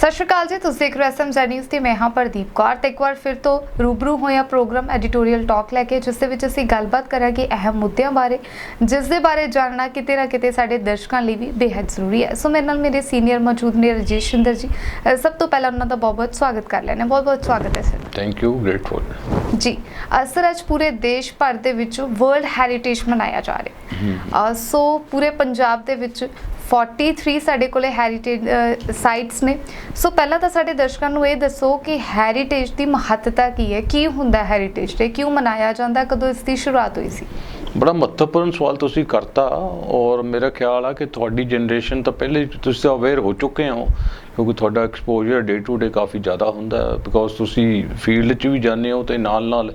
ਸਤਿ ਸ਼੍ਰੀ ਅਕਾਲ ਜੀ ਤੁਸੀਂ ਦੇਖ ਰਹੇ ਹੋ ਐਸਐਮ ਨਿਊਜ਼ ਤੇ ਮੈਂ ਹਾਂ ਪ੍ਰਦੀਪ ਕੌਰ ਤੇ ਇੱਕ ਵਾਰ ਫਿਰ ਤੋਂ ਰੂਬਰੂ ਹੋਇਆ ਪ੍ਰੋਗਰਾਮ ਐਡੀਟੋਰੀਅਲ ਟਾਕ ਲੈ ਕੇ ਜਿਸ ਦੇ ਵਿੱਚ ਅਸੀਂ ਗੱਲਬਾਤ ਕਰਾਂਗੇ ਅਹਿਮ ਮੁੱਦਿਆਂ ਬਾਰੇ ਜਿਸ ਦੇ ਬਾਰੇ ਜਾਣਨਾ ਕਿਤੇ ਨਾ ਕਿਤੇ ਸਾਡੇ ਦਰਸ਼ਕਾਂ ਲਈ ਵੀ ਬੇहद ਜ਼ਰੂਰੀ ਹੈ। ਸੋ ਮੇਰੇ ਨਾਲ ਮੇਰੇ ਸੀਨੀਅਰ ਮੌਜੂਦ ਨੇ ਰਜੇਸ਼ ਸ਼ਿੰਦਰ ਜੀ। ਅ, ਸਭ ਤੋਂ ਪਹਿਲਾਂ ਉਹਨਾਂ ਦਾ ਬਹੁਤ-ਬਹੁਤ ਸਵਾਗਤ ਕਰ ਲੈਣਾ ਬਹੁਤ-ਬਹੁਤ ਸਵਾਗਤ ਹੈ ਸਰ। ਥੈਂਕ ਯੂ ਗ੍ਰੇਟਫੁਲ ਜੀ ਅਸਰ ਅੱਜ ਪੂਰੇ ਦੇਸ਼ ਭਰ ਦੇ ਵਿੱਚ ਵਰਲਡ ਹੈਰੀਟੇਜ ਮਨਾਇਆ ਜਾ ਰਿਹਾ ਹੈ। ਸੋ ਪੂਰੇ ਪੰਜਾਬ ਦੇ ਵਿੱਚ 43 ਸਾਡੇ ਕੋਲੇ ਹੈਰੀਟੇਜ ਸਾਈਟਸ ਨੇ। ਸੋ ਪਹਿਲਾਂ ਤਾਂ ਸਾਡੇ ਦਰਸ਼ਕਾਂ ਨੂੰ ਇਹ ਦੱਸੋ ਕਿ ਹੈਰੀਟੇਜ ਦੀ ਮਹੱਤਤਾ ਕੀ ਹੈ? ਕੀ ਹੁੰਦਾ ਹੈਰੀਟੇਜ ਡੇ ਕਿਉਂ ਮਨਾਇਆ ਜਾਂਦਾ? ਕਦੋਂ ਇਸ ਦੀ ਸ਼ੁਰੂਆਤ ਹੋਈ ਸੀ? ਬੜਾ ਮਹੱਤਵਪੂਰਨ ਸਵਾਲ ਤੁਸੀਂ ਕਰਤਾ, ਔਰ ਮੇਰਾ ਖਿਆਲ ਆ ਕਿ ਤੁਹਾਡੀ ਜਨਰੇਸ਼ਨ ਤਾਂ ਪਹਿਲੇ ਤੁਸੀਂ ਤਾਂ ਅਵੇਅਰ ਹੋ ਚੁੱਕੇ ਹੋ, ਕਿਉਂਕਿ ਤੁਹਾਡਾ ਐਕਸਪੋਜ਼ਰ ਡੇ ਟੂ ਡੇ ਕਾਫੀ ਜ਼ਿਆਦਾ ਹੁੰਦਾ ਬਿਕੋਜ਼ ਤੁਸੀਂ ਫੀਲਡ 'ਚ ਵੀ ਜਾਂਦੇ ਹੋ ਤੇ ਨਾਲ ਨਾਲ